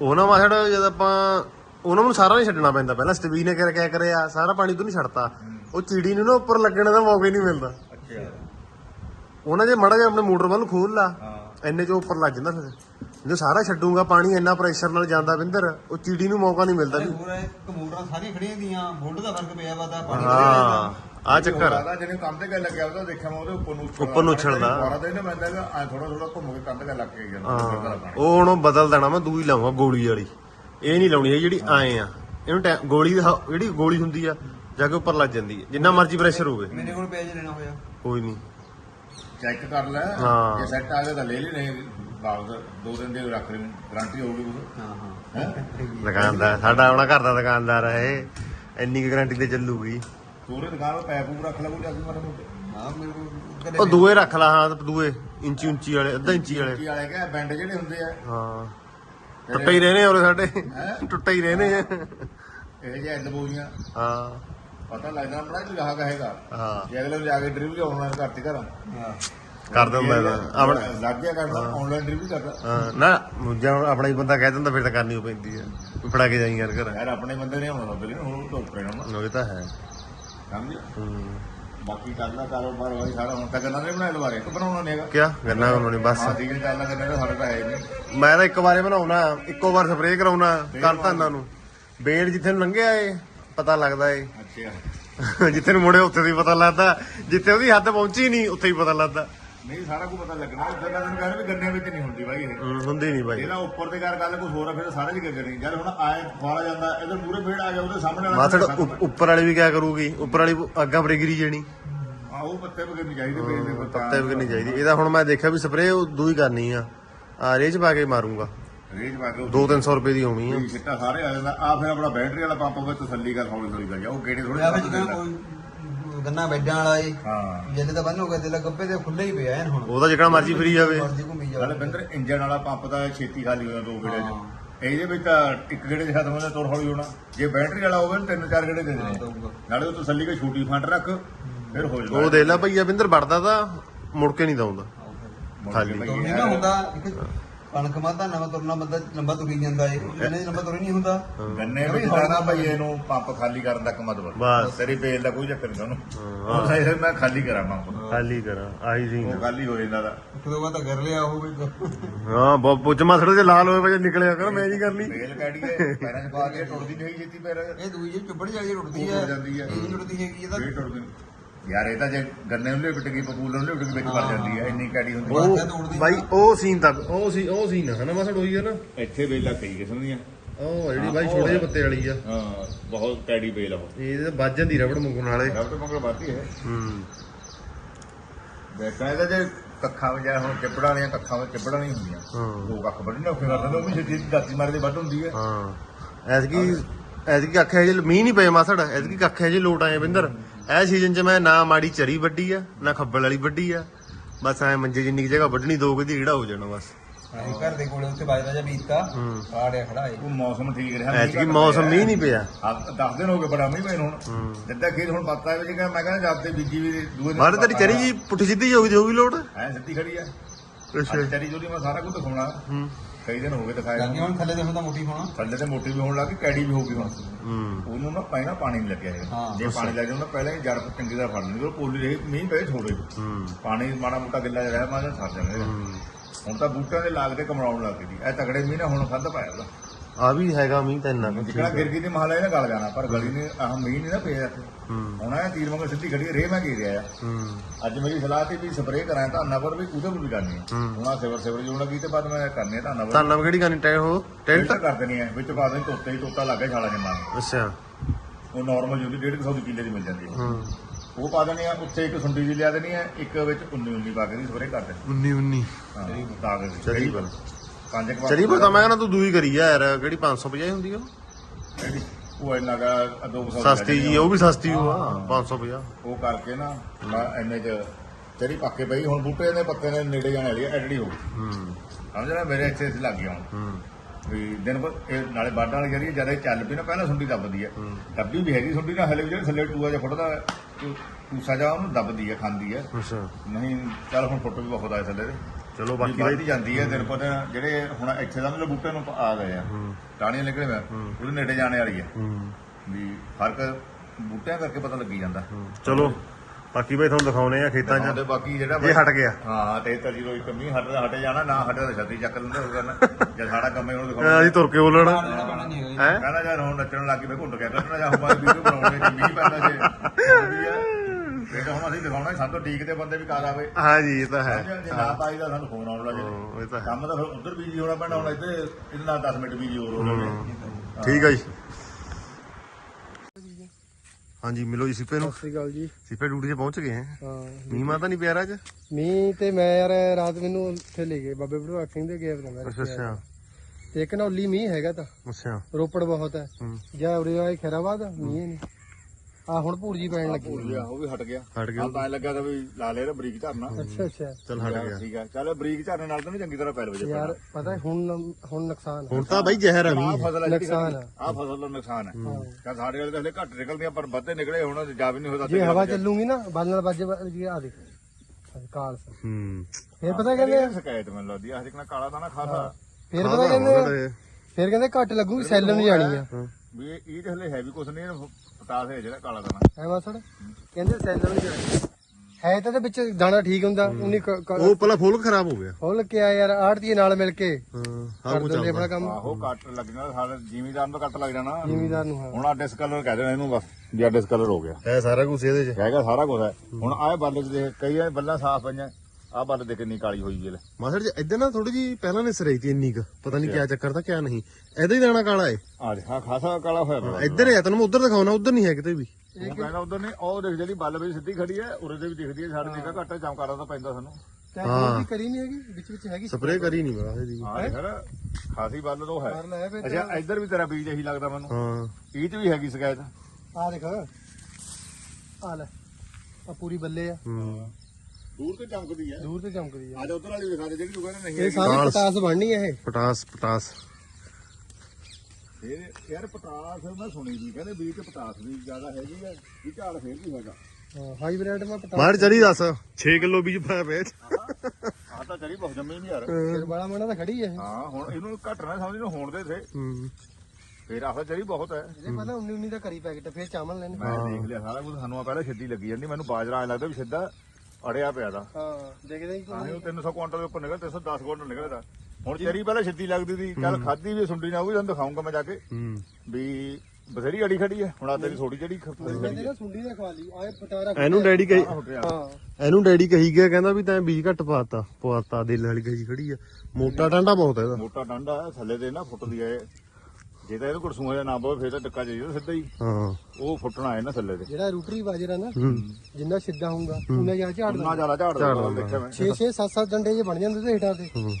ਉਹ ਨਾ ਮਾਸੜ ਜਦ ਆਪਾਂ ਉਹਨਾਂ ਨੂੰ ਸਾਰਾ ਨਹੀਂ ਛੱਡਣਾ ਪੈਂਦਾ। ਪਹਿਲਾਂ ਸਟਵੀ ਨੇ ਕਰ ਕਿਆ ਕਰਿਆ ਸਾਰਾ ਪਾਣੀ ਤੋਂ ਨਹੀਂ ਛੱਡਤਾ। ਉਹ ਚਿੜੀ ਨੂੰ ਨਾ ਉੱਪਰ ਲੱਗਣ ਦਾ ਮੌਕਾ ਹੀ ਨਹੀਂ ਮਿਲਦਾ। ਅੱਛਾ। ਉਹਨਾਂ ਜੇ ਮੜਾ ਜਿਹਾ ਆਪਣੇ ਮੋਟਰ ਵੱਲ ਖੋਲ ਲਾ ਹਾਂ। ਇੰਨੇ ਚ ਉਹ ਉੱਪਰ ਲੱਗ ਜਾਂਦਾ ਫਿਰ। ਜੇ ਸਾਰਾ ਛੱਡੂਗਾ ਪਾਣੀ ਇੰਨਾ ਪ੍ਰੈਸ਼ਰ ਨਾਲ ਜਾਂਦਾ ਵਿੰਦਰ ਉਹ ਚਿੜੀ ਨੂੰ ਮੌਕਾ ਨਹੀਂ ਮਿਲਦਾ ਵੀ ਹੋਰ ਹੈ ਕਮੂਟਰਾਂ ਸਾਰੀਆਂ ਖੜੀਆਂ ਦੀਆਂ ਫੁੱਟ ਦਾ ਫ਼ਰਕ ਪਿਆ ਵਾ ਤਾਂ ਪਾਣੀ ਹਾਂ ਆ ਚੱਕਰ। ਆ। ਜਿਹਨੇ ਕੰਮ ਤੇ ਗੱਲ ਲੱਗਿਆ ਉਹਦਾ ਦੇਖਿਆ ਮੈਂ ਉਹਦੇ ਉੱਪਰ ਨੂੰ ਉੱਪਰ ਨੂੰ ਉਛਲਦਾ। ਦੁਬਾਰਾ ਤਾਂ ਇਹਨੇ ਮੈਂ ਐ ਥੋੜਾ ਥੋੜਾ ਘੁੰਮ ਕੇ ਕੰਧ ਗੱਲ ਲੱਗ ਕੇ ਪਾਣੀ। ਉਹ ਹੁਣ ਬਦਲ ਦੇਣਾ ਮੈਂ ਦੂਈ ਲਾਉਂਗਾ ਗੋਲੀ ਵਾਲੀ। ਇਹ ਨਹੀਂ ਲਾਉਣੀ ਹੈ ਜਿਹੜੀ ਆਏ ਆ ਇਹਨੂੰ ਟੈ- ਗੋਲੀ ਦਾ- ਜਿਹੜੀ ਗੋਲੀ ਹੁੰਦੀ ਆ ਜਾ ਕੇ ਉੱਪਰ ਲੱਗ ਜਾਂਦੀ ਹੈ ਜਿੰਨਾ ਮਰਜ਼ੀ ਪ੍ਰੈਸ਼ਰ ਹੋਵੇ। ਮੇਰੇ ਕੋਲ ਪੇਜ ਲੈਣਾ ਹੋਇਆ। ਕੋਈ ਨਹੀਂ। ਚੈੱਕ ਕਰ ਲੈ ਹਾਂ। ਜੇ ਸੈੱਟ ਆ ਗਿਆ ਤਾਂ ਲੈ ਨਹੀਂ ਵਾਪਸ ਦੋ ਦਿਨ ਦੀ ਰੱਖ ਲਈ ਗਾਰੰਟੀ ਹੋਊਗੀ ਉਹ ਹਾਂ ਹਾਂ। ਹੈ? ਦੁਕਾਨਦਾਰ ਸਾਡਾ ਆਪਣਾ ਘਰ ਦਾ ਦੁਕਾਨਦਾਰ ਹੈ ਇਹ ਇੰਨੀ ਗਾਰੰਟੀ ਤੇ ਚੱਲੂਗੀ। ਪੂਰੇ ਦੁਕਾਨ 'ਤੇ ਪੈਪ ਪੂਪ ਰੱਖ ਲੈ ਕੋਈ ਕੇ ਮਾਰੇ ਮੋਟੇ। ਹਾਂ ਮੇਰੇ ਕੋਲ ਉਹ ਦੂਏ ਰੱਖ ਲਾ ਹਾਂ ਦੂਏ ਇੰਚੀ ਉੱਚੀ ਵਾਲੇ ਅੱਧਾ ਇੰਚੀ ਵਾਲੇ। ਕੀ ਵਾਲੇ ਕਹੇ ਬੈਂਡ ਜਿਹੜੇ ਹੁੰਦੇ ਆ। ਹਾਂ। ਟੁੱਟੇ ਹੀ ਰਹਿਣੇ ਔਰ ਸਾਡੇ। ਟੁੱਟੇ ਹੀ ਰਹਿਣੇ ਆ। ਇਹ ਜੇ ਐਂਡ ਬੋਈਆਂ ਹਾਂ। ਪਤਾ ਲੱਗਦਾ ਬੜਾ ਕਿ ਗਾਹਕ ਹੈਗਾ। ਹਾਂ। ਜੇ ਅਗਲੇ ਨੂੰ ਜਾ ਕੇ ਡਰਿਲ ਆਨਲਾਈਨ ਕਰਤੀ ਘਰ ਹਾਂ। ਕਰ ਦਿੰਦਾ ਇਹਦਾ। ਆਪਣਾ ਲੱਗ ਗਿਆ ਕਰਦਾ ਆਨਲਾਈਨ ਡਰਿਲ ਕਰਦਾ। ਹਾਂ, ਨਾ ਮੁੰਜਾ ਆਪਣਾ ਹੀ ਬੰਦਾ ਕਹਿ ਦਿੰਦਾ ਫਿਰ ਤਾਂ ਕਰਨੀ ਪੈਂਦੀ ਹੈ ਵੀ ਫੜਾ ਕੇ ਜਾਈ ਯਾਰ ਘਰ। ਯਾਰ ਆਪਣੇ ਬੰਦੇ ਨੇ ਆਉਣਾ ਉਹਦੇ ਹੁਣ ਤੋਂ ਉੱਪਰ ਆਉਣਾ ਉਹ ਤਾਂ ਹੈ। ਸਮਝ? ਹੂੰ। ਬਾਕੀ ਕਰਦਾ ਕਾਰੋਬਾਰ ਵਾਲੀ ਸਾਰਾ ਹੁਣ ਤੱਕ ਇਹਨਾਂ ਨੇ ਬਣਾਇਆ ਲਵਾਰੇ ਕਿ ਬਣਾਉਣਾ ਨਹੀਂ ਹੈਗਾ। ਕਿਆ? ਗੰਨਾ ਬਣਾਉਣੀ ਬਸ। ਹਾਂ ਹੈ ਚੱਲਦਾ ਕਰਨੇ ਦਾ ਸਾਡੇ ਤਾਂ ਹੈ ਨਹੀਂ। ਮੈਂ ਤਾਂ ਇੱਕ ਵਾਰੇ ਬਣਾਉਣਾ ਇੱਕੋ ਵਾਰ ਸਪਰੇਅ ਕਰਾਉਣਾ ਕਰਤਾ ਇਹਨਾਂ ਨੂੰ। ਬੇੜ ਜਿੱਥੇ ਨੂੰ ਲੰਘਿਆ ਏ ਪਤਾ ਲੱਗਦਾ ਏ। ਅੱਛਾ। ਜਿੱਥੇ ਨੂੰ ਮੁੜੇ ਉੱਥੇ ਦੀ ਪਤਾ ਲੱਗਦਾ। ਜਿੱਥੇ ਉਹਦੀ ਹੱਦ ਪਹੁੰਚੀ ਨਹੀਂ ਉੱਥੇ ਹੀ ਪਤਾ ਲੱਗਦਾ। ਨਹੀਂ ਸਾਰਾ ਕੁਝ ਪਤਾ ਲੱਗਣਾ। ਇੱਦਾਂ ਦਾ ਦਿਨ ਕਹਿੰਦੇ ਵੀ ਗੰਨੇ ਵਿੱਚ ਨਹੀਂ ਹੁੰਦੀ ਬਾਈ ਇਹ। ਹੂੰ, ਹੁੰਦੀ ਨਹੀਂ ਬਾਈ। ਇਹਦਾ ਉੱਪਰ ਦੇ ਕਰ ਗੱਲ ਕੁਝ ਹੋਰ ਆ ਫਿਰ ਸਾਰੇ ਜਗ੍ਹਾ ਕਰੀ ਜਦ ਹੁਣ ਆਏ ਫਾਲਾ ਜਾਂਦਾ ਇਧਰ ਮੂਰੇ ਫੇੜ ਆ ਗਿਆ ਉਹਦੇ ਸਾਹਮਣੇ ਵਾਲਾ ਮਾਸੜ ਉਪ- ਉੱਪਰ ਵਾਲੀ ਵੀ ਕਿਆ ਕਰੂਗੀ? ਉੱਪਰ ਵਾਲੀ ਅੱਗਾ ਬਰੇ ਗਿਰੀ ਜਾਣੀ। ਆ ਉਹ ਪੱਤੇ ਵਗੈਰ ਨਹੀਂ ਚਾਹੀਦੇ ਪੇਜ ਦੇ ਪੱਤਾ ਪੱਤੇ ਵੀ ਨਹੀਂ ਚਾਹੀਦੀ। ਇਹਦਾ ਹੁਣ ਮੈਂ ਦੇਖਿਆ ਵੀ ਸਪਰੇਅ ਦੂ ਹੀ ਕਰਨੀ ਆ। ਆ ਰੇਜ ਪਾ ਕੇ ਮਾਰੂੰਗਾ। ਰੇਜ ਪਾ ਕੇ 2-300 ਰੁਪਏ ਦੀ ਆਉਣੀ ਆ। ਸਿੱਟਾ ਸਾਰੇ ਆ ਜਾਂਦਾ। ਆ ਫਿਰ ਆਪਣਾ ਬੈਟਰੀ ਵਾਲਾ ਪੰਪ ਹੋਵੇ ਤਸੱਲੀ ਕਰ ਹੌਲੀ ਹੌਲੀ ਕਰ ਜਾ। ਉਹ ਗੇੜੇ ਥੋੜੇ ਵਿਆਹ ਵਿੱਚ ਨਾ ਕੋਈ ਗੰਨਾ ਬੈਡਾਂ ਵਾਲਾ ਏ। ਹਾਂ। ਜਿਹਦੇ ਤਾਂ ਬੰਨੋ ਤੇ ਗੱਪੇ ਤੇ ਖੁੱਲੇ ਹੀ ਪਿਆ ਐਨ ਹੁਣ। ਉਹਦਾ ਜਿਹੜਾ ਮਰਜ਼ੀ ਫਰੀ ਜਾਵੇ। ਮਰਜ਼ੀ ਘੁੰਮੀ ਨਾਲੇ ਜਾਵੇ ਬਿੰਦਰ ਇੰਜਨ ਵਾਲਾ ਪੰਪ ਦਾ ਛੇਤੀ ਖਾਲੀ ਹੋ ਜਾਂਦਾ ਦੋ ਗੇੜੇ ਚ। ਇਹਦੇ ਵਿੱਚ ਤਾਂ ਇੱਕ ਗੇੜੇ ਚ ਖਤਮ ਹੋ ਜਾਂਦਾ ਤੁਰ ਹੌਲੀ ਹੋਣਾ। ਜੇ ਬੈਟਰੀ ਵਾਲਾ ਹੋਵੇ ਤਾਂ ਤਿੰਨ ਚਾਰ ਗੇੜੇ ਦੇ ਦੇਣੇ। ਦਊਗਾ। ਨਾਲੇ ਉਹ ਤਸੱਲੀ ਕੇ ਛੋਟੀ ਫੰਡ ਰੱਖ ਫਿਰ ਹੋ ਜਾਂਦਾ। ਉਹ ਦੇ ਲੈ ਭਈਆ ਬਿੰਦਰ ਵੜਦਾ ਤਾਂ ਮੁੜ ਕੇ ਨਹੀਂ ਦਉਂਦਾ ਖਾਲੀ। ਨਾ ਹੁੰਦਾ ਇੱਕ ਕਣਕ ਮਾਦਾ ਨਵਾਂ ਤੁਰਨਾ ਬੰਦਾ ਲੰਬਾ ਤੁਰੀ ਜਾਂਦਾ ਏ। ਇਹਨੇ ਲੰਬਾ ਤੁਰੀ ਨਹੀਂ ਹੁੰਦਾ। ਗੰਨੇ ਵਿੱਚ ਜਾਣਾ ਭਈ ਇਹਨੂੰ ਪੰਪ ਖਾਲੀ ਕਰਨ ਤੱਕ ਮਤ ਬਸ। ਬਸ ਤੇਰੀ ਪੇਲ ਦਾ ਕੋਈ ਚੱਕਰ ਨਹੀਂ ਤੁਹਾਨੂੰ ਹਾਂ। ਉਹ ਸਹੀ ਮੈਂ ਖਾਲੀ ਕਰਾਂ ਪੰਪ। ਖਾਲੀ ਕਰਾਂ ਆਹੀ ਸੀ ਉਹ ਖਾਲੀ ਹੋ ਜਾਂਦਾ ਦਾ। ਇੱਕ ਦੋ ਵਾਰ ਤਾਂ ਕਰ ਲਿਆ ਉਹ ਵੀ ਹਾਂ ਬਹੁਤ ਪੁੱਜ ਮਸੜ ਜੇ ਲਾਲ ਹੋਏ ਵਜੇ ਨਿਕਲਿਆ ਕਰ ਮੈਂ ਨਹੀਂ ਕਰਨੀ ਪੇਲ ਕਾੜੀਏ ਪੈਰਾਂ 'ਚ ਪਾ ਕੇ ਟੁੱਟਦੀ ਨਹੀਂ ਛੇਤੀ ਪੈਰ। ਇਹ ਦੂਜੀ ਚੁੱਪੜ ਜਾਈ ਟੁੱਟਦੀ ਉਹ ਟੁੱਟ ਜਾਂਦੀ। ਇਹ ਨਹੀਂ ਟੁੱਟਦੀ ਹੈਗੀ ਇਹਦਾ। ਫੇਰ ਟੁੱਟਦੀ ਯਾਰ ਇਹ ਤਾਂ ਜੇ ਗੰਨੇ ਨੂੰ ਲਿਪਟ ਗਈ ਪਪੂਲਰ ਨੂੰ ਲਿਪਟ ਕੇ ਵਿੱਚ ਵੜ ਜਾਂਦੀ ਹੈ ਇੰਨੀ ਕੈੜੀ ਹੁੰਦੀ ਉਹ ਤੋੜਦੀ ਬਾਈ ਉਹ ਸੀਨ ਤੱਕ ਉਹ ਸੀ ਉਹ ਸੀਨ ਹੈ ਨਾ ਮਸੜ ਹੋਈ ਹੈ ਨਾ? ਇੱਥੇ ਵੇਲਾ ਕਈ ਕਿਸਮ ਦੀਆਂ। ਉਹ ਜਿਹੜੀ ਬਾਈ ਛੋਟੇ ਜਿਹੇ ਪੱਤੇ ਵਾਲੀ ਆ। ਹਾਂ ਬਹੁਤ ਕੈੜੀ ਬੇਲ ਆ ਉਹ। ਇਹ ਤਾਂ ਵੱਜ ਜਾਂਦੀ ਰਬੜ ਮੁੰਗਣ ਵਾਲੇ। ਰਬ ਤੇ ਮਗਰ ਬਾਤੀ ਹੈ। ਹੂੰ। ਦੇਖਣਾ ਇਹਦਾ ਜੇ ਕੱਖਾਂ ਵਿੱਚ ਜਾਂ ਹੁਣ ਚਿਪੜਾ ਵਾਲੀਆਂ ਕੱਖਾਂ ਵਿੱਚ ਚਿਪੜਾ ਨਹੀਂ ਹੁੰਦੀਆਂ। ਹਾਂ। ਦੋ ਕੱਖ ਵੱਢਣੇ ਔਖੇ ਕਰ ਦਿੰਦੇ ਉਹ ਵੀ ਛੇਤੀ ਦਾਤੀ ਮਾਰਦੇ ਵੱਢ ਹੁੰਦੀ ਹੈ। ਹਾਂ। ਐਤਕੀ ਐਤਕੀ ਕੱਖ ਹੈ ਜੇ ਮੀਂਹ ਨਹੀਂ ਪਏ ਮਸੜ ਐਤਕੀ ਕੱਖ ਹੈ ਜੇ ਲੋਟ ਆਏ ਬਿੰਦਰ। ਇਹ ਸੀਜ਼ਨ 'ਚ ਮੈਂ ਨਾ ਮਾੜੀ ਚਰੀ ਵੱਡੀ ਆ ਨਾ ਖੱਬਲ ਵਾਲੀ ਵੱਡੀ ਆ। ਬਸ ਐ ਮੰਜੇ ਜਿੰਨੀ ਕੁ ਜਗ੍ਹਾ ਵੱਢਣੀ ਦੋ ਕੁ ਦੀ ਜਿਹੜਾ ਹੋ ਜਾਣਾ ਬਸ। ਹਾਂ ਘਰ ਦੇ ਕੋਲੇ ਉੱਥੇ ਬਾਜਰਾ ਜਾਂ ਬੀਤਤਾ ਹੂੰ। ਆੜਿਆ ਖੜਾ ਏ। ਉਹ ਮੌਸਮ ਠੀਕ ਰਿਹਾ ਐਤਕੀ ਮੌਸਮ ਮੀਂਹ ਨਹੀਂ ਪਿਆ। ਆ 10 ਦਿਨ ਹੋ ਗਏ ਬੜਾ ਮੀਂਹ ਨੂੰ ਹੁਣ। ਹੂੰ। ਜਿੱਦਾਂ ਖੇਤ ਹੁਣ ਪੱਤਾ ਹੈ ਵੀ ਮੈਂ ਕਹਿੰਦਾ ਜਦ ਤੇ ਬੀਜੀ ਵੀ ਦੂਏ ਦਿਨ ਮਾਰੇ ਤੇਰੀ ਚਰੀ ਜੀ ਪੁੱਠੀ ਸਿੱਧੀ ਹੋ ਗਈ ਹੋਊਗੀ ਲੋਟ ਐ ਸਿੱਧੀ ਖੜੀ ਆ। ਅੱਛਾ। ਅੱਜ ਚਰੀ ਜੋਲੀ ਮੈਂ ਸਾਰਾ ਕੁਝ ਦਿਖਾਉਣਾ। ਹੂੰ। ਕਈ ਦਿਨ ਹੋ ਗਏ ਦਿਖਾਇਆ ਜਾਂਦੀ ਹੁਣ ਥੱਲੇ ਦੇਖੋ ਤਾਂ ਮੋਟੀ ਹੋਣਾ। ਥੱਲੇ ਤੇ ਮੋਟੀ ਵੀ ਹੋਣ ਲੱਗੀ ਕੈੜੀ ਵੀ ਹੋ ਗਈ ਹੁਣ। ਹੂੰ। ਉਹਨੂੰ ਨਾ ਪਹਿਲਾਂ ਪਾਣੀ ਨਹੀਂ ਲੱਗਿਆ ਹੈਗਾ। ਹਾਂ, ਜੇ ਪਾਣੀ ਲੱਗ ਜਾਂਦਾ ਪਹਿਲਾਂ ਹੀ ਜੜ ਚੰਗੀ ਤਰ੍ਹਾਂ ਫੜ ਲੈਂਦੇ ਉਹ ਪੋਲੀ ਰਹੇ ਮੀਂਹ ਪਏ ਥੋੜੇ ਹੂੰ। ਪਾਣੀ ਮਾੜਾ ਮੋਟਾ ਗਿੱਲਾ ਜਿਹਾ ਰਹਿ ਮਾਜਾ ਸਰ ਜਾਂਦੇ ਹੂੰ। ਹੁਣ ਤਾਂ ਬੂਟਿਆਂ ਦੇ ਲਾਗ ਤੇ ਕਮਰਾਉਣ ਲੱਗ ਗਈ। ਐ ਤਗੜੇ ਮੀਂਹ ਨਾ ਹੁਣ ਖੱਦ ਪਾਇਆ ਉਹਦਾ। ਆ ਵੀ ਹੈਗਾ ਮੀਂਹ ਤਾਂ ਇੰਨਾ ਕੁ ਜਿਕੜਾ ਗਿਰ ਗਈ ਤੇ ਮਹਲਾ ਇਹਨੇ ਗਲ ਜਾਣਾ ਪਰ ਗਲੀ ਨੇ ਆਹ ਮੀਂਹ ਨਹੀਂ ਨਾ ਪਿਆ ਇੱਥੇ। ਹੂੰ। ਹੁਣ ਇਹ ਤੀਰ ਵਾਂਗ ਸਿੱਧੀ ਖੜੀ ਰੇ ਮੈਂ ਗਿਆ ਆ। ਹੂੰ। ਅੱਜ ਮੇਰੀ ਸਲਾਹ ਤੇ ਵੀ ਸਪਰੇਅ ਕਰਾਂ ਧਾਨਾ ਪਰ ਵੀ ਉਹਦੇ ਪਰ ਵੀ ਕਰਨੀ। ਹੈ। ਹੂੰ। ਹੁਣ ਆ ਸਿਵਰ ਸਿਵਰ ਜੋਣਾ ਕੀ ਤੇ ਬਾਅਦ ਮੈਂ ਕਰਨੀ ਹੈ ਧਾਨਾ ਪਰ ਤਾਂ ਨਵ ਕਿਹੜੀ ਗਾਣੀ ਟੈ ਉਹ? ਟੈਂਟ? ਫਿਲਟਰ ਕਰ ਦੇਣੀ ਹੈ ਵਿੱਚ ਪਾ ਦੇਣੀ ਤੋਤੇ ਹੀ ਤੋਤਾ ਲੱਗੇ ਛਾਲਾ ਜੰਮਾ ਅੱਛਾ। ਉਹ ਨਾਰਮਲ ਜਿਹਦੀ 150 ਕਿੱਲੇ ਦੀ ਮਿਲ ਜਾਂਦੀ ਹੈ ਹੂੰ। ਉਹ ਪਾ ਦੇਣੀ ਆ ਉੱਥੇ ਇੱਕ ਸੁੰਡੀ ਜੀ ਲਿਆ ਦੇਣੀ ਹੈ ਇੱਕ ਵਿੱਚ 19 19 ਪਾ ਕੇ ਦੀ ਸਪਰੇਅ ਕਰ ਦੇਣੀ। 19 19 ਹਾਂ ਕਾਗਜ਼ ਦੀ। ਚਲੀ ਬਲ ਪੰਜ ਕੁ ਚਲੀ ਬਲ ਤਾਂ ਮੈਂ ਕਹਿੰਦਾ ਤੂੰ ਦੂਈ ਕਰੀ ਆ ਯਾਰ ਕਿਹੜੀ 550 ਹੁੰਦੀ ਆ ਉਹ? ਉਹ ਇੰਨਾ ਕਾ 200 ਸਸਤੀ ਜੀ ਉਹ ਵੀ ਸਸਤੀ ਉਹ ਆ 550 ਉਹ ਕਰਕੇ ਨਾ ਮੈਂ ਇੰਨੇ ਚ ਤੇਰੀ ਪੱਕੇ ਪਈ ਹੁਣ ਬੂਟੇ ਦੇ ਪੱਤੇ ਨੇ ਨੇੜੇ ਜਾਣ ਵਾਲੀ ਐਡੜੀ ਹੋ। ਗਈ ਹੂੰ ਸਮਝਣਾ ਮੇਰੇ ਇੱਥੇ ਇੱਥੇ ਲੱਗ ਗਿਆ ਹੁਣ। ਹੂੰ। ਵੀ ਦਿਨ ਪਰ ਇਹ ਨਾਲੇ ਬਾਡਾਂ ਵਾਲੀ ਜਿਹੜੀ ਜ਼ਿਆਦਾ ਚੱਲ ਪਈ ਨਾ ਪਹਿਲਾਂ ਸੁੰਡੀ ਦੱਬਦੀ ਹੈ। ਦੱਬੀ ਵੀ ਹੈਗੀ ਸੁੰਡੀ ਨਾ ਹਲੇ ਵੀ ਜਿਹੜੇ ਥੱਲੇ ਟੂਆ ਜਿਹਾ ਫੁੱਟਦਾ ਟੂਸਾ ਜਾ ਉਹਨੂੰ ਦੱਬਦੀ ਹੈ ਖਾਂਦੀ ਹੈ ਅੱਛਾ। ਨਹੀਂ ਚੱਲ ਹੁਣ ਫੁੱਟ ਵੀ ਬਹੁਤ ਆਏ ਥੱਲੇ ਦੇ। ਚਲੋ ਬਾਕੀ ਬਾਕੀ ਵੱਧਦੀ ਜਾਂਦੀ ਹੈ ਦਿਨ ਪਰ ਦਿਨ ਜਿਹੜੇ ਹੁਣ ਇੱਥੇ ਦਾ ਮਤਲਬ ਬੂਟੇ ਨੂੰ ਆ ਗਏ ਆ। ਟਾਣੀਆਂ ਨਿਕਲੇ ਮੈਂ ਉਹਦੇ ਨੇੜੇ ਜਾਣੇ ਵਾਲੀ ਹੈ ਹੂੰ। ਵੀ ਫ਼ਰਕ ਬੂਟਿਆਂ ਕਰਕੇ ਪਤਾ ਲੱਗੀ ਜਾਂਦਾ। ਚਲੋ ਬਾਕੀ ਬਈ ਤੁਹਾਨੂੰ ਦਿਖਾਉਨੇ ਆ ਖੇਤਾਂ 'ਚ। ਬਾਕੀ ਜਿਹੜਾ ਇਹ ਹਟ ਗਿਆ। ਹਾਂ ਤੇ ਤਾਂ ਜ਼ੀਰੋ ਇੱਕ ਮੀਂਹ ਹਟ ਹਟੇ ਜਾਣਾ ਨਾ ਹਟੇ ਤਾਂ ਛੱਤੀ ਚੱਕ ਲੈਂਦੇ ਹੋ ਕਰਨਾ। ਜੇ ਸਾਡਾ ਕੰਮ ਹੀ ਹੁਣ ਅਹ ਦਿਖਾਉਣਾ ਅਸੀਂ ਤੁਰ ਕੇ ਬੋਲਣਾ ਹੈ ਕਹਿੰਦਾ ਯਾਰ ਹੁਣ ਨੱਚਣ ਲੱਗ ਪਏ ਘੁੰਡ ਕੇ ਕੱਢਣਾ ਜਾਂ ਹਮਾਰੇ ਵੀਡੀਓ ਬਣਾਉਣੇ ਮੀਂਹ ਪੈਂਦਾ ਜੇ। (laughs) ਵੀ ਆ। ਇਹ ਤਾਂ ਹੁਣ ਅਸੀਂ ਦਿਖਾਉਣਾ ਹੀ, ਸਾਨੂੰ ਠੀਕ ਦੇ ਬੰਦੇ ਵੀ ਕਾਲ ਆਵੇ। ਹਾਂ ਜੀ ਇਹ ਤਾਂ ਹੈ। ਜੇ ਨਾ ਪਾਈ ਤਾਂ ਸਾਨੂੰ ਫੋਨ ਆਉਣ ਲੱਗੇ ਹਾਂ, ਇਹ ਤਾਂ ਹੈ। ਕੰਮ ਤਾਂ ਫਿਰ ਉਧਰ ਬੀਜੀ ਹੋਣਾ ਪੈਣਾ ਹੁਣ ਇੱਥੇ ਇਹਦੇ ਨਾਲ 10 ਮਿੰਟ ਬੀਜੀ ਹੋਰ ਹੋ ਜਾਣੇ ਠੀਕ ਆ ਜੀ। ਹਾਂਜੀ ਮਿਲੋ ਜੀ ਸਿੱਪੇ ਨੂੰ। ਸਤਿ ਸ਼੍ਰੀ ਅਕਾਲ ਜੀ। ਸਿੱਪੇ ਡਿਊਟੀ 'ਤੇ ਪਹੁੰਚ ਗਏ ਹੈ? ਹਾਂ ਮੀਂਹ ਮਾ ਤਾਂ ਨਹੀਂ ਪਿਆ ਰਾਜ? ਮੀਂਹ ਤੇ ਮੈਂ ਯਾਰ ਰਾਤ ਮੈਨੂੰ ਉੱਥੇ ਲੈ ਗਏ ਬਾਬੇ ਬੜਵਾ ਸਿੰਘ ਦੇ ਗਏ ਮੈਂ ਅੱਛਾ ਅੱਛਾ। ਤੇ ਇੱਕ ਨੌਲੀ ਮੀਂਹ ਹੈਗਾ ਤਾਂ। ਅੱਛਾ। ਰੋਪੜ ਬਹੁਤ ਹੈ। ਹੂੰ। ਜਾਂ ਉਰੇ ਆਏ ਖੈਰਾਬਾਦ ਮੀਂਹ ਨਹੀਂ ਆ ਹੁਣ ਭੂਰਜੀ ਪੈਣ ਲੱਗੀ ਭੁੱਲ ਗਿਆ ਉਹ ਵੀ ਹਟ ਗਿਆ। ਹਟ ਗਿਆ। ਹਾਂ ਤਾਂ ਐਂ ਲੱਗਾ ਤਾਂ ਵੀ ਲਾ ਲੈ ਬਰੀਕ ਝਰਨਾ। ਅੱਛਾ ਅੱਛਾ। ਚੱਲ ਹਟ ਗਿਆ। ਠੀਕ ਹੈ ਚੱਲ ਬਰੀਕ ਝਰਨੇ ਨਾਲ ਤਾਂ ਨਹੀਂ ਚੰਗੀ ਤਰ੍ਹਾਂ ਪੈਲ ਵਜੇ ਯਾਰ ਪਤਾ ਹੁਣ ਹੁਣ ਨੁਕਸਾਨ ਹੈ ਹੁਣ ਤਾਂ ਬਾਈ ਜ਼ਹਿਰ ਆ ਆ ਫਸਲ ਨੁਕਸਾਨ ਆ। ਆ ਫਸਲ ਦਾ ਨੁਕਸਾਨ ਹੈ। ਕਾ ਸਾਡੇ ਵਾਲੇ ਤਾਂ ਹਲੇ ਘੱਟ ਨਿਕਲਦੀਆਂ ਪਰ ਵੱਧੇ ਨਿਕਲੇ ਹੁਣ ਜਾ ਵੀ ਨਹੀਂ ਹੋਦਾ ਜੇ ਹਵਾ ਚੱਲੂਗੀ ਨਾ ਬਾਲਣ ਵੱਜ ਜੀ ਆ ਦੇਖ। ਕਾਲ ਹੂੰ। ਫਿਰ ਪਤਾ ਕਹਿੰਦੇ ਸ਼ਿਕਾਇਤ ਮੈਨੂੰ ਲੱਗਦੀ ਆ ਹਜੇ ਕਾਲਾ ਦਾ ਨਾ ਖਾਸਾ ਫਿਰ ਪਤਾ ਕਹਿੰਦੇ ਫਿਰ ਕਹਿੰਦੇ ਘੱਟ ਲੱਗੂਗੀ ਸੈੱਲ ਨਹੀਂ ਜਾਣੀ ਆ। ਵੀ ਇਹ ਇਹ ਤੇ ਹਲੇ ਹੈ ਵੀ ਕੁਛ ਨਹੀਂ ਇਹਨੂੰ ਪਤਾਸ ਹੈ ਜਿਹੜਾ ਕਾਲਾ ਦਾਣਾ। ਹੈ ਮਾਸੜ ਕਹਿੰਦੇ ਸੈੱਲ ਨਹੀਂ ਜਾਣੀ। ਹੈ ਤਾਂ ਇਹਦੇ ਵਿੱਚ ਦਾਣਾ ਠੀਕ ਹੁੰਦਾ ਉਨੀ ਉਹ ਪਹਿਲਾਂ ਫੁੱਲ ਖਰਾਬ ਹੋ ਗਿਆ। ਫੁੱਲ ਕੇ ਆ ਯਾਰ ਆੜਤੀਏ ਨਾਲ ਮਿਲ ਕੇ। ਹਾਂ ਹਾਂ ਕਰ ਕੁਝ ਦਿੰਦੇ ਆਪਣਾ ਕੰਮ। ਆਹੋ ਕੱਟ ਲੱਗਣਾ ਸਾਡੇ ਜ਼ਿਮੀਦਾਰ ਨੂੰ ਕੱਟ ਲੱਗ ਜਾਣਾ। ਜ਼ਿਮੀਦਾਰ ਨੂੰ ਹਾਂ। ਹੁਣ ਆ ਡਿਸਕਲਰ ਕਹਿ ਦੇਣਾ ਇਹਨੂੰ ਬਸ ਵੀ ਆ ਡਿਸਕਲਰ ਹੋ ਗਿਆ। ਹੈ ਸਾਰਾ ਕੁਝ ਇਹਦੇ 'ਚ। ਹੈਗਾ ਸਾਰਾ ਕੁਝ ਹੈ। ਹੁਣ ਆਹ ਬੱਲ ਚ ਦੇਖ ਕਈ ਇਹ ਬੱਲਾਂ ਸਾਫ਼ ਪਈਆਂ। ਆਹ ਬੱਲ ਦੇ ਕਿੰਨੀ ਕਾਲੀ ਹੋਈ ਵੀ ਲੈ ਮਾਸੜ ਜੀ ਇੱਧਰ ਨਾ ਥੋੜੀ ਜੀ ਪਹਿਲਾਂ ਨੇ ਸਰਾਈ ਤੀ ਇੰਨੀ ਕ ਪਤਾ ਨਹੀਂ ਕਿਆ ਚੱਕਰ ਤਾਂ ਕਿਆ ਨਹੀਂ। ਇਹਦਾ ਹੀ ਦਾਣਾ ਕਾਲਾ ਏ। ਆ ਦੇਖ ਆਹ ਖਾਸਾ ਕਾਲਾ ਹੋਇਆ ਪਿਆ। ਇੱਧਰ ਹੈ ਤੈਨੂੰ ਮੈਂ ਉੱਧਰ ਦਿਖਾਉਣਾ ਉੱਧਰ ਨਹੀਂ ਹੈ ਕਿਤੇ ਵੀ। ਉਹ ਕਹਿੰਦਾ ਉਧਰ ਨੇ ਉਹ ਦੇਖ ਜਿਹੜੀ ਬੱਲ ਵੀ ਸਿੱਧੀ ਖੜੀ ਹੈ ਉਰੇ ਦੇ ਵੀ ਦਿਖਦੀ ਹੈ ਸਾਡੇ ਨਿਕਾ ਘੱਟ ਚਮਕਾਰਾ ਤਾਂ ਪੈਂਦਾ ਸਾਨੂੰ। ਕੋਈ ਵੀ ਕਰੀ ਨਹੀਂ ਹੈਗੀ ਵਿੱਚ ਵਿੱਚ ਹੈਗੀ ਸਪਰੇਅ ਕਰੀ ਨਹੀਂ ਬੜਾ ਇਹਦੀ ਹਾਂ ਦੇਖ ਖਾਸੀ ਬੱਲ ਤੋਂ ਹੈ। ਫਿਰ ਅੱਛਾ ਇੱਧਰ ਵੀ ਤੇਰਾ ਬੀਜ ਇਹੀ ਲੱਗਦਾ ਮੈਨੂੰ। ਹਾਂ। ਇਹ ਚ ਵੀ ਹੈਗੀ ਸ਼ਿਕਾਇਤ। ਆ ਦੇਖ। ਆ ਲੈ ਆ ਪੂਰੀ ਬੱਲੇ ਆ। ਹੂੰ। ਦੂਰ ਤੇ ਚਮਕਦੀ ਹੈ ਦੂਰ ਤੇ ਚਮਕਦੀ ਆ। ਅੱਜ ਉਧਰ ਵਾਲੀ ਦਿਖਾ ਦੇ ਜਿਹੜੀ ਤੂੰ ਕਹਿੰਦਾ ਨਹੀਂ ਇਹ। ਸਾਰੀ ਪਤਾਸ। ਬਣਨੀ ਆ ਇਹ। ਪਟਾਸ ਪਟਾਸ ਇਹ ਯਾਰ ਪਟਾਸ ਮੈਂ ਸੁਣੀ ਸੀ ਕਹਿੰਦੇ ਬੀਜ ਚ ਪਟਾਸ ਵੀ ਜ਼ਿਆਦਾ ਹੈਗੀ ਹੈ ਵੀ ਝਾੜ ਫੇਰ ਵੀ ਹੈਗਾ। ਹਾਂ ਹਾਈਬ੍ਰਿਡ ਮੈਂ ਪਤਾਸ ਮਾਰ ਚਰੀ ਦੱਸ 6 ਕਿਲੋ ਬੀਜ ਪਾਇਆ ਪਿਆ। ਆਹ ਤਾਂ ਚਰੀ ਬਹੁਤ ਜੰਮੀ ਨਹੀਂ ਯਾਰ। ਫਿਰ ਬੜਾ ਮਣਾ ਤਾਂ ਖੜੀ ਆ ਇਹ। ਹਾਂ ਹੁਣ ਇਹਨੂੰ ਘੱਟ ਨਾ ਸਮਝ ਨੂੰ ਹੋਣ ਦੇ ਥੇ ਹੂੰ। ਫੇਰ ਆਹ ਚਰੀ ਬਹੁਤ ਹੈ। ਇਹਦੇ ਪਹਿਲਾਂ 19 19 ਦਾ ਕਰੀ ਪੈਕਟ ਫਿਰ ਚਾਵਲ ਲੈਣੇ। ਮੈਂ ਦੇਖ ਲਿਆ ਸਾਰਾ ਕੁਝ ਸਾਨੂੰ ਆ ਪਹਿਲਾਂ ਛੱਡੀ ਲੱਗੀ ਜਾਂਦੀ ਮੈਨੂੰ ਬਾਜਰਾ ਐ ਲੱਗਦਾ ਵੀ ਸਿੱਧਾ ਅੜਿਆ ਪਿਆ ਦਾ। ਹਾਂ ਦੇਖਦੇ ਹੀ ਆਹੀ ਉਹ 300 ਕੁਇੰਟਲ ਦੇ ਉੱਪਰ ਨਿਕਲ 310 ਕੁਇੰਟਲ ਨਿਕਲਦਾ। ਹੁਣ ਚਰੀ ਪਹਿਲਾਂ ਛੱਡੀ ਲੱਗਦੀ ਸੀ ਚੱਲ ਖਾਦੀ ਵੀ ਸੁੰਡੀ ਨਾ ਉਹ ਵੀ ਤੁਹਾਨੂੰ ਦਿਖਾਉਂਗਾ ਮੈਂ ਜਾ ਕੇ। ਹੂੰ। ਵੀ ਬਥੇਰੀ ਅੜੀ ਖੜੀ ਹੈ ਹੁਣ ਆ ਤੇਰੀ ਥੋੜੀ ਜਿਹੜੀ ਖੜੀ ਨਾ ਸੁੰਡੀ ਦਾ ਖਵਾ ਲਈ ਆਏ ਪਟਾਰਾ ਇਹਨੂੰ ਡੈਡੀ ਕਹੀ ਹੈ ਹਾਂ। ਇਹਨੂੰ ਡੈਡੀ ਕਹੀ ਗਿਆ ਕਹਿੰਦਾ ਵੀ ਤੈਂ ਬੀਜ ਘੱਟ ਪਾਤਾ ਪਵਾਤਾ ਦਿਲ ਵਾਲੀ ਗਈ ਖੜੀ ਆ। ਮੋਟਾ ਟਾਂਡਾ ਬਹੁਤ ਹੈ ਇਹਦਾ। ਮੋਟਾ ਡੰਡਾ ਹੈ ਥੱਲੇ ਤੇ ਨਾ ਫੁੱਟਦੀ ਹੈ ਜੇ ਤਾਂ ਇਹਨੂੰ ਕੁਰਸੂਆਂ ਦਾ ਨਾ ਪਵੇ ਫੇਰ ਤਾਂ ਟੱਕਾ ਚਾਹੀਦਾ ਸਿੱਧਾ ਹੀ। ਹਾਂ। ਉਹ ਫੁੱਟਣਾ ਹੈ ਨਾ ਥੱਲੇ ਤੇ। ਜਿਹੜਾ ਰੂਟਰੀ ਬਾਜਰਾ ਨਾ ਹੂੰ। ਜਿੰਨਾ ਸਿੱਧਾ ਹੋਊਗਾ ਉਹਨਾਂ ਜ਼ਿਆਦਾ ਝਾੜਦਾ ਨਾ ਜ਼ਿਆਦਾ ਝਾੜ ਦਾ ਦੇਖਿਆ ਮੈਂ। 6 6 7 7 ਡੰਡੇ ਜੇ ਬਣ ਜਾਂਦੇ ਤੇ ਹੇਠਾਂ ਤੇ। ਹੂੰ।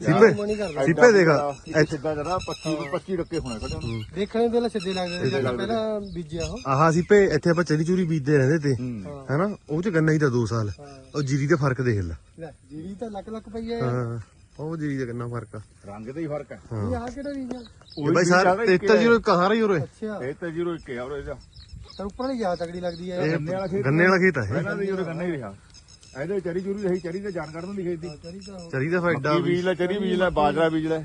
ਸਿੱਪੇ? ਨਹੀਂ ਕਰਦਾ। ਸਿੱਪੇ ਦੇਖ। ਇੱਥੇ ਸਿੱਧਾ ਜਰਾ 25 25 ਟੱਕੇ ਹੋਣੇ ਖੜੇ ਉਹਨੂੰ ਦੇਖਣੇ ਦੇ ਲਈ ਸਿੱਧੇ ਲੱਗਦੇ ਨੇ ਪਹਿਲਾਂ ਬੀਜਿਆ ਉਹ। ਆਹ ਸਿੱਪੇ ਇੱਥੇ ਆਪਾਂ ਚਰੀ ਚੂਰੀ ਬੀਜਦੇ ਰਹਿੰਦੇ ਤੇ। ਹੂੰ। ਹੈਨਾ? ਉਹ ਚ ਗੰਨਾ ਹੀ ਤਾਂ 2 ਸਾਲ। ਉਹ ਜੀਰੀ ਦਾ ਫ਼ਰਕ ਦੇਖ ਲੈ। ਲੈ ਜੀਰੀ ਤਾਂ ਲੱਕ ਲੱਕ ਪਈ ਐ ਹਾਂ। ਉਹ ਜੀਰੀ ਦਾ ਕਿੰਨਾ ਫ਼ਰਕ ਆ। ਰੰਗ ਦਾ ਹੀ ਫ਼ਰਕ ਹੈ। ਇਹ ਆ ਕਿਹੜਾ ਬੀਜ ਆ? ਇਹ ਬਾਈ ਸਾਰ 73 ਜੀਰੋ ਕਹਾਰਾ ਹੀ ਉਰੇ। ਅੱਛਾ। ਇਹ ਤਾਂ 01 ਹੈ ਉਹ ਇਹਦਾ ਤਾਂ ਉੱਪਰ ਵਾਲੀ ਜ਼ਿਆਦਾ ਤਗੜੀ ਲੱਗਦੀ ਐ ਗੰਨੇ ਵਾਲਾ ਖੇਤ ਗੰਨੇ ਵਾਲਾ ਖੇਤ ਆ ਇਹ। ਪਹਿਲਾਂ ਵੀ ਉਹ ਗੰਨਾ ਹੀ ਰਿਹਾ। ਇਹਦੇ ਚਰੀ ਚੂਰੀ ਰਹੀ ਚਰੀ ਤੇ ਜਾਨ ਕੱਢਣ ਦੀ ਖੇਤ ਦੀ। ਚਰੀ ਉਹ- ਚਰੀ ਦਾ ਫਾਇਦਾ ਬੀਜ ਲੈ ਚਰੀ ਬੀਜ ਲੈ ਬਾਜਰਾ ਬੀਜ ਲੈ।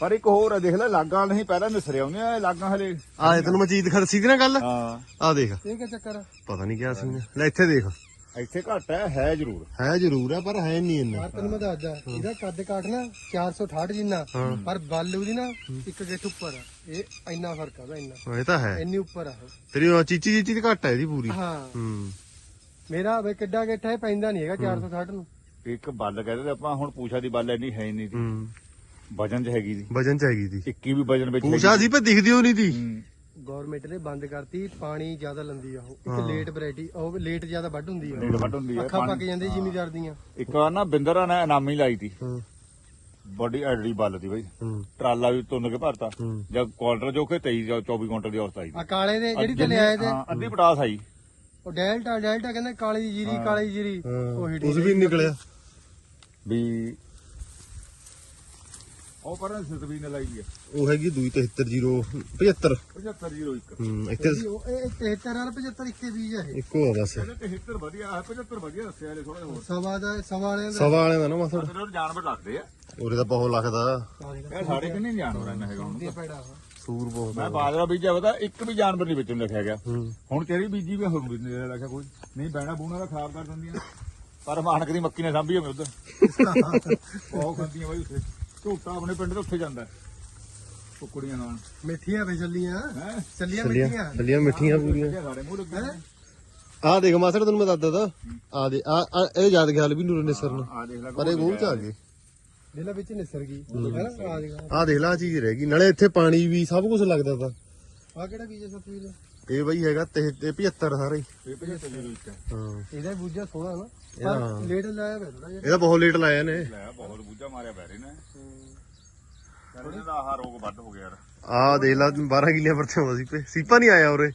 ਪਰ ਇੱਕ ਹੋਰ ਆ ਦੇਖ ਲੈ ਲਾਗਾਂ ਨਹੀਂ ਪਹਿਲਾਂ ਨਿਸਰੇ ਆਉਂਦੇ ਆ ਇਹ ਲਾਗਾਂ ਹਲੇ। ਆ ਤੈਨੂੰ ਮੈਂ ਚੀਜ਼ ਦਿਖਾ ਸੀ ਨਾ ਗੱਲ? ਹਾਂ। ਆ ਦੇਖ। ਇਹ ਕੀ ਚੱਕਰ ਆ? ਪਤਾ ਨਹੀਂ ਕਿਆ ਸੀ ਲੈ ਇੱਥੇ ਦੇਖ। ਇੱਥੇ ਘੱਟ ਹੈ ਹੈ ਜ਼ਰੂਰ। ਹੈ ਜ਼ਰੂਰ ਆ ਪਰ ਹੈ ਨਹੀਂ ਇੰਨਾ। ਯਾਰ ਤੈਨੂੰ ਮੈਂ ਦੱਸਦਾ ਇਹਦਾ ਕੱਦ ਕਾਟ ਨਾ 468 ਜਿੰਨਾ ਪਰ ਬੱਲ ਉਹਦੀ ਨਾ ਇੱਕ ਗਿੱਠ ਉੱਪਰ ਆ। ਇਹ ਇੰਨਾ ਫ਼ਰਕ ਆ ਇੰਨਾ। ਇਹ ਤਾਂ ਹੈ। ਇੰਨੀ ਉੱਪਰ ਆ ਉਹ। ਤੇਰੀ ਉਹ ਚੀਚੀ ਚੀਚੀ ਤੇ ਘੱਟ ਹੈ ਇਹਦੀ ਪੂਰੀ। ਹਾਂ। ਹੂੰ। ਮੇਰਾ ਵੇ ਕਿੱਡਾ ਗਿੱਠ ਹੈ ਪੈਂਦਾ ਨਹੀਂ ਹੈਗਾ 460 ਨੂੰ। ਇੱਕ ਬੱਲ ਕਹਿੰਦੇ ਤੇ ਆਪਾਂ ਹੁਣ ਪੂਛਾ ਦੀ ਬੱਲ ਇੰਨੀ ਹੈ ਹੀ ਨਹੀਂ ਸੀ। ਹੂੰ। ਵਜਨ ਚ ਹੈਗੀ ਦੀ ਵਜਨ ਚ ਹੈਗੀ ਦੀ ਇੱਕੀ ਵੀ ਵਜਨ ਵਿੱਚ ਪੂਛਾ ਸੀ ਪਰ ਦਿਖਦੀ ਉਹ ਨਹੀਂ ਦੀ ਹੂੰ। ਗਵਰਨਮੈਂਟ ਨੇ ਬੰਦ ਕਰਤੀ ਪਾਣੀ ਜ਼ਿਆਦਾ ਲੰਦੀ ਆ ਉਹ। ਇੱਕ ਲੇਟ ਵੈਰਾਈਟੀ ਉਹ ਲੇਟ ਜ਼ਿਆਦਾ ਵੱਢ ਹੁੰਦੀ ਆ। ਢਿੱਡ ਵੱਢ ਹੁੰਦੀ ਹੈ ਅੱਖਾਂ ਪੱਕ ਜਾਂਦੀ ਜ਼ਿਮੀਦਾਰ ਦੀਆਂ। ਇੱਕ ਵਾਰ ਨਾ ਬਿੰਦਰਾ ਨੇ ਇਨਾਮੀ ਲਾਈ ਤੀ। ਹੂੰ। ਬੜੀ ਐਡਰੀ ਬੱਲ ਤੀ ਬਈ। ਹੂੰ। ਟਰਾਲਾ ਵੀ ਤੁੰਨ ਕੇ ਭਰਤਾ। ਜਦ ਕੁਆਲਟਰ ਜੋ ਕਿ 23 ਜਾਂ 24 ਕੁਇੰਟਲ ਦੀ ਔਸਤ ਆਈ ਆ ਕਾਲੇ ਦੇ ਜਿਹੜੀ ਤੇ ਲਿਆਏ ਤੇ ਅੱਧੀ ਪਟਾਸ ਆਈ। ਉਹ ਡੈਲਟਾ ਡੈਲਟਾ ਕਹਿੰਦੇ ਕਾਲੀ ਜੀਰੀ ਕਾਲੀ ਜੀਰੀ। ਉਹ ਹਿੱਡੀ ਉਸ ਵੀ ਨਿਕਲਿਆ। ਵੀ ਉਹ ਪਰ ਸਤਵੀ ਨੇ ਲਾਈ ਹੈ ਉਹ ਹੈਗੀ 273 75 7501 ਹੂੰ ਇੱਥੇ ਉਹ ਇਹ 73 ਵਾਲਾ 75 ਇੱਕੇ ਬੀਜ ਆ ਇਹ। ਇੱਕੋ ਆ ਬਸ। ਇਹਦੇ 73 ਵਧੀਆ ਹੈ 75 ਵਧੀਆ ਦੱਸਿਆ ਹਲੇ ਥੋੜਾ ਹੋਰ। ਸਵਾ ਦਾ ਸਵਾ ਵਾਲਿਆਂ ਦਾ। ਸਵਾ ਵਾਲੇ ਦਾ ਨਾ ਮਸੜ ਜਾਨਵਰ ਲੱਗਦੇ ਆ। ਉਰੇ ਤਾਂ ਬਹੁਤ ਲੱਗਦਾ। ਇਹ ਸਾਡੇ ਕਿੰਨੇ ਜਾਨਵਰ ਇੰਨਾ ਹੈਗਾ ਹੁਣ? ਪੈੜਾ। ਸੂਰ ਬਹੁਤ ਮੈਂ ਬਾਜਰਾ ਬੀਜਿਆ ਪਤਾ ਇੱਕ ਵੀ ਜਾਨਵਰ ਨਹੀਂ ਵਿੱਚ ਨੂੰ ਲਿਖਿਆ ਗਿਆ। ਹੂੰ। ਹੁਣ ਤੇਰੀ ਬੀਜੀ ਵੀ ਹੁਣ ਵੀ ਨਹੀਂ ਲਿਖਿਆ ਕੋਈ। ਨਹੀਂ ਬੈਣਾ ਬੂਣਾ ਦਾ ਖਰਾਬ ਕਰ ਦਿੰਦੀਆਂ। ਪਰ ਮਾਨਕ ਦੀ ਮੱਕੀ ਨੇ ਸਾਂਭੀ ਹੋਵੇ ਉਧਰ। ਬਹੁਤ (laughs) ਖਾਂਦੀਆਂ ਬਾਈ ਉੱਥੇ। ਝੋਟਾ ਆਪਣੇ ਪਿੰਡ ਤੋਂ ਉੱਥੇ ਜਾਂਦਾ ਕੁਕੜੀਆਂ ਨਾਲ। ਮਿੱਠੀਆਂ ਵੇ ਚੱਲੀਆਂ। ਹੈ? ਚੱਲੀਆਂ ਮਿੱਠੀਆਂ। ਚੱਲੀਆਂ ਮਿੱਠੀਆਂ ਪੂਰੀਆਂ। ਸਾਡੇ ਮੂੰਹ। ਆਹ ਦੇਖ ਮਾਸੜ ਤੈਨੂੰ ਮੈਂ ਦੱਸਦਾ ਤਾ। ਆ ਦੇ ਆ ਆ- ਇਹ ਯਾਦ ਖਿਆਲ ਵੀ ਨੂਰ ਨਸਰ ਨੂੰ। ਆ ਦੇਖ ਲੈ ਪਰ ਇਹ ਗੋਲ ਚ ਆ ਗਏ। ਦੇਲਾ ਵਿੱਚ ਨਿਸਰ ਗਈ। ਆ ਆ ਦੇਖ। ਲਾ ਚੀਜ਼ ਰਹਿ ਗਈ। ਨਾਲੇ ਇੱਥੇ ਪਾਣੀ ਵੀ ਸਭ ਕੁਝ ਲੱਗਦਾ ਤਾ। ਆ ਕਿਹੜਾ ਬੀਜ ਹੈ ਸਤਵੀਰ? ਇਹ ਬਈ ਹੈਗਾ ਤੇ 75 ਸਾਰੇ। ਹੀ। ਇਹ ਪਜੇ ਤੇ ਜੀਰੋ ਇੱਕ ਹੈ। ਹਾਂ। ਇਹਦਾ ਬੂਝਾ ਸੋਹਣਾ ਨਾ। ਪਰ ਲੇਟ ਲਾਇਆ ਵੇ ਥੋੜਾ ਜਿਹਾ। ਇਹਦਾ ਬਹੁਤ ਲੇਟ ਲਾਇਆ ਨੇ ਲੈ ਬਹੁਤ ਬੂਝਾ ਮਾਰਿਆ ਬੈਰੇ ਨੇ ਕਹਿੰਦੇ ਦਾ ਆਹ ਰੋਗ ਵੱਧ ਹੋ ਗਿਆ ਯਾਰ। ਆ ਦੇਖ ਲਾ 12 ਕਿੱਲਿਆਂ ਪਰਤੇ ਆਉਂਦਾ ਸੀ ਪੇ। ਸੀਪਾ ਨਹੀਂ ਆਇਆ ਉਰੇ।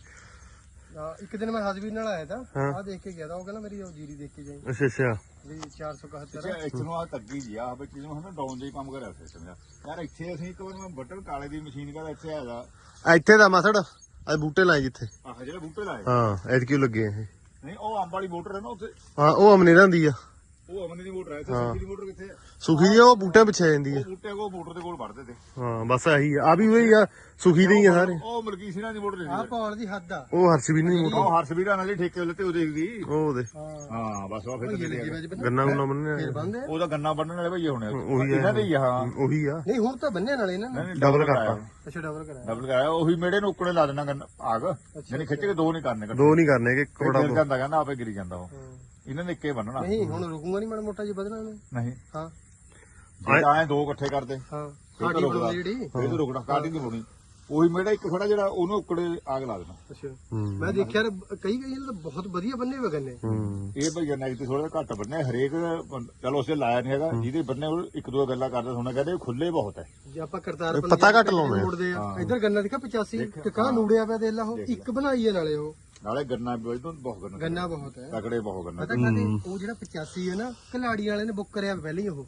ਹਾਂ ਇੱਕ ਦਿਨ ਮੈਂ ਹਸਬੀਰ ਨਾਲ ਆਇਆ ਤਾਂ ਹਾਂ। ਆ ਦੇਖ ਕੇ ਗਿਆ ਤਾਂ ਉਹ ਕਹਿੰਦਾ ਮੇਰੀ ਉਹ ਜੀਰੀ ਦੇਖ ਕੇ ਜਾਈ। ਅੱਛਾ ਅੱਛਾ। ਵੀ 471 ਅੱਛਾ ਇੱਥੇ ਨੂੰ ਆ ਤੱਕੀ ਜੀ ਆ ਵਿੱਚ ਨੂੰ ਹਨਾ ਡਾਊਨ ਦੇ ਹੀ ਕੰਮ ਕਰਿਆ ਸੀ ਸਮਝਾ ਯਾਰ ਇੱਥੇ ਅਸੀਂ ਇੱਕ ਵਾਰ ਮੈਂ ਬਟਨ ਕਾਲੇ ਦੀ ਮਸ਼ੀਨ ਕਹਿੰਦਾ ਇੱਥੇ ਹੈਗਾ ਆ ਇੱਥੇ ਦਾ ਮਾਸੜ। ਆ ਬੂਟੇ ਲਾਏ ਜਿੱਥੇ? ਆਹ ਜਿਹੜੇ ਬੂਟੇ ਲਾਏ? ਹਾਂ ਐਤਕੀ ਲੱਗੇ ਇਹ। ਨਹੀਂ ਉਹ ਅੰਬ ਵਾਲੀ ਮੋਟਰ ਹੈ ਨਾ ਉੱਥੇ। ਹਾਂ ਉਹ ਅਮਨੇਰਾਂ ਦੀ ਆ। ਉਹ ਅਮਨ ਦੀ ਮੋਟਰ ਹੈ ਇੱਥੇ ਸੁੱਕੀ ਦੀ ਮੋਟਰ ਕਿੱਥੇ ਹੈ? ਸੁਖੀ ਦੀ ਆ, ਉਹ ਬੂਟਿਆਂ ਪਿੱਛੇ ਆ ਜਾਂਦੀ ਆ ਉਹ ਬੂਟੇ ਕੋ ਮੋਟਰ ਦੇ ਕੋਲ ਵੜਦੇ ਤੇ। ਹਾਂ ਬਸ ਆਹੀ ਆ। ਆ ਵੀ ਉਹੀ ਆ ਸੁਖੀ ਦੇ ਹੀ ਆ ਸਾਰੇ। ਉਹ ਮਲਕੀ ਸਿੰਘਾਂ ਦੀ ਮੋਟਰ ਆ ਸੀ ਪੌਲ ਦੀ ਹੱਦ ਆ? ਉਹ ਹਰਸ਼ਵੀਰ ਨਹੀਂ ਮੋਟਰ। ਉਹ ਹਰਸ਼ਵੀਰਾਂ ਨਾਲ ਜਿਹੜੀ ਠੇਕੇ ਉੱਤੇ ਉਹ ਦੇਖਦੀ। ਉਹ ਦੇ। ਹਾਂ ਹਾਂ ਬਸ ਉਹ ਫਿਰ ਤੇ ਗੰਨਾ ਗੁੰਨਾ ਬੰਦੇ ਉਹਦਾ ਗੰਨਾ ਵੱਢਣ ਵਾਲੇ ਭਈਏ ਹੋਣੇ ਉਹੀ ਆ। ਇਹਨਾਂ ਦੇ ਹੀ। ਆ, ਹਾਂ ਉਹੀ ਆ। ਨਹੀਂ ਹੁਣ ਤਾਂ ਬੰਨੇ ਨਾਲੇ ਇਹਨਾਂ ਨੇ। ਕਰਾਇਆ। ਕਰਤਾ। ਅੱਛਾ ਡਬਲ ਕਰਾਇਆ। ਡਬਲ ਕਰਾਇਆ। ਉਹੀ ਮੇੜੇ ਨੂੰ ਉੱਕੜੇ ਲਾ ਦੇਣਾ ਗੰਨਾ ਆਗ। ਯਾਨੀ ਖਿੱਚ ਕੇ ਦੋ ਨਹੀਂ ਕਰਨੇ ਦੋ ਨਹੀਂ ਕਰਨੇ ਕਿ ਕੋੜਾ ਗਿਰ ਜਾਂਦਾ ਕਹਿੰਦਾ ਆਪੇ ਗਿਰੀ ਜਾਂਦਾ ਉਹ। ਹਾਂ। ਇਹਨਾਂ ਨੇ ਇੱਕੇ ਬੰਨਣਾ। ਨਹੀਂ ਹੁਣ ਰੁਕੂਗਾ ਨਹੀਂ ਮਾੜਾ ਮੋਟਾ ਜੀ ਬਦਲਣਾ ਨੇ ਨਹੀਂ। ਹਾਂ। ਜੇ ਆਏ ਦੋ ਇਕੱਠੇ ਕਰਦੇ ਹਾਂ। ਤਾਂ ਸਾਡੀ ਰੁਕਦਾ। ਬਣਾਉਣੀ ਜਿਹੜੀ। ਫਿਰ ਤਾਂ ਰੁਕਣਾ ਨਹੀਂ ਹੋਣੀ। ਉਹੀ ਮੇੜਾ ਇੱਕ ਖੜਾ ਜਿਹੜਾ ਉਹਨੂੰ ਉੱਕੜੇ ਆਗ ਲਾ ਦੇਣਾ। ਅੱਛਾ। ਮੈਂ ਦੇਖਿਆ ਯਾਰ ਕਈ ਕਈ ਤਾਂ ਬਹੁਤ ਵਧੀਆ ਬੰਨੇ ਹੋਏ ਗੰਨੇ। ਹੂੰ ਇਹ ਭਈਆ ਨੈਗੇਟਿਵ ਥੋੜਾ ਘੱਟ ਬੰਨੇ ਹਰੇਕ ਬੰਦ- ਚਲੋ ਉਸੇ ਲਾਇਆ ਨਹੀਂ ਹੈਗਾ ਜਿਹਦੇ ਬੰਨੇ ਉਹ ਇੱਕ ਦੋ ਗੱਲਾਂ ਕਰਦੇ ਸੁਣਨਾ ਕਹਿੰਦੇ ਖੁੱਲੇ ਬਹੁਤ ਹੈ ਜੇ ਆਪਾਂ ਕਰਤਾਰ ਪਤਾ ਘੱਟ ਲਾਉਂਦੇ ਆ। ਮੋੜਦੇ ਆ ਇੱਧਰ ਗੰਨਾ ਦੇਖਾ 85 ਟਿਕਾ ਨੂੜਿਆ ਪਿਆ ਦੇਖ ਲਾ ਉਹ ਇੱਕ ਬਣਾਈ ਹੈ ਨਾਲੇ ਉਹ। ਨਾਲੇ ਗੰਨਾ ਵੀ ਤੋਂ ਬਹੁਤ ਗੰਨਾ ਗੰਨਾ ਬਹੁਤ ਹੈ। ਤਕੜੇ ਬਹੁਤ ਗੰਨਾ ਪਤਾ ਕਾਹਦੇ? ਉਹ ਜਿਹੜਾ 85 ਹੈ ਨਾ ਕਲਾੜੀ ਵਾਲੇ ਨੇ ਬੁੱਕ ਕਰਿਆ ਪਹਿਲਾਂ ਹੀ। ਉਹ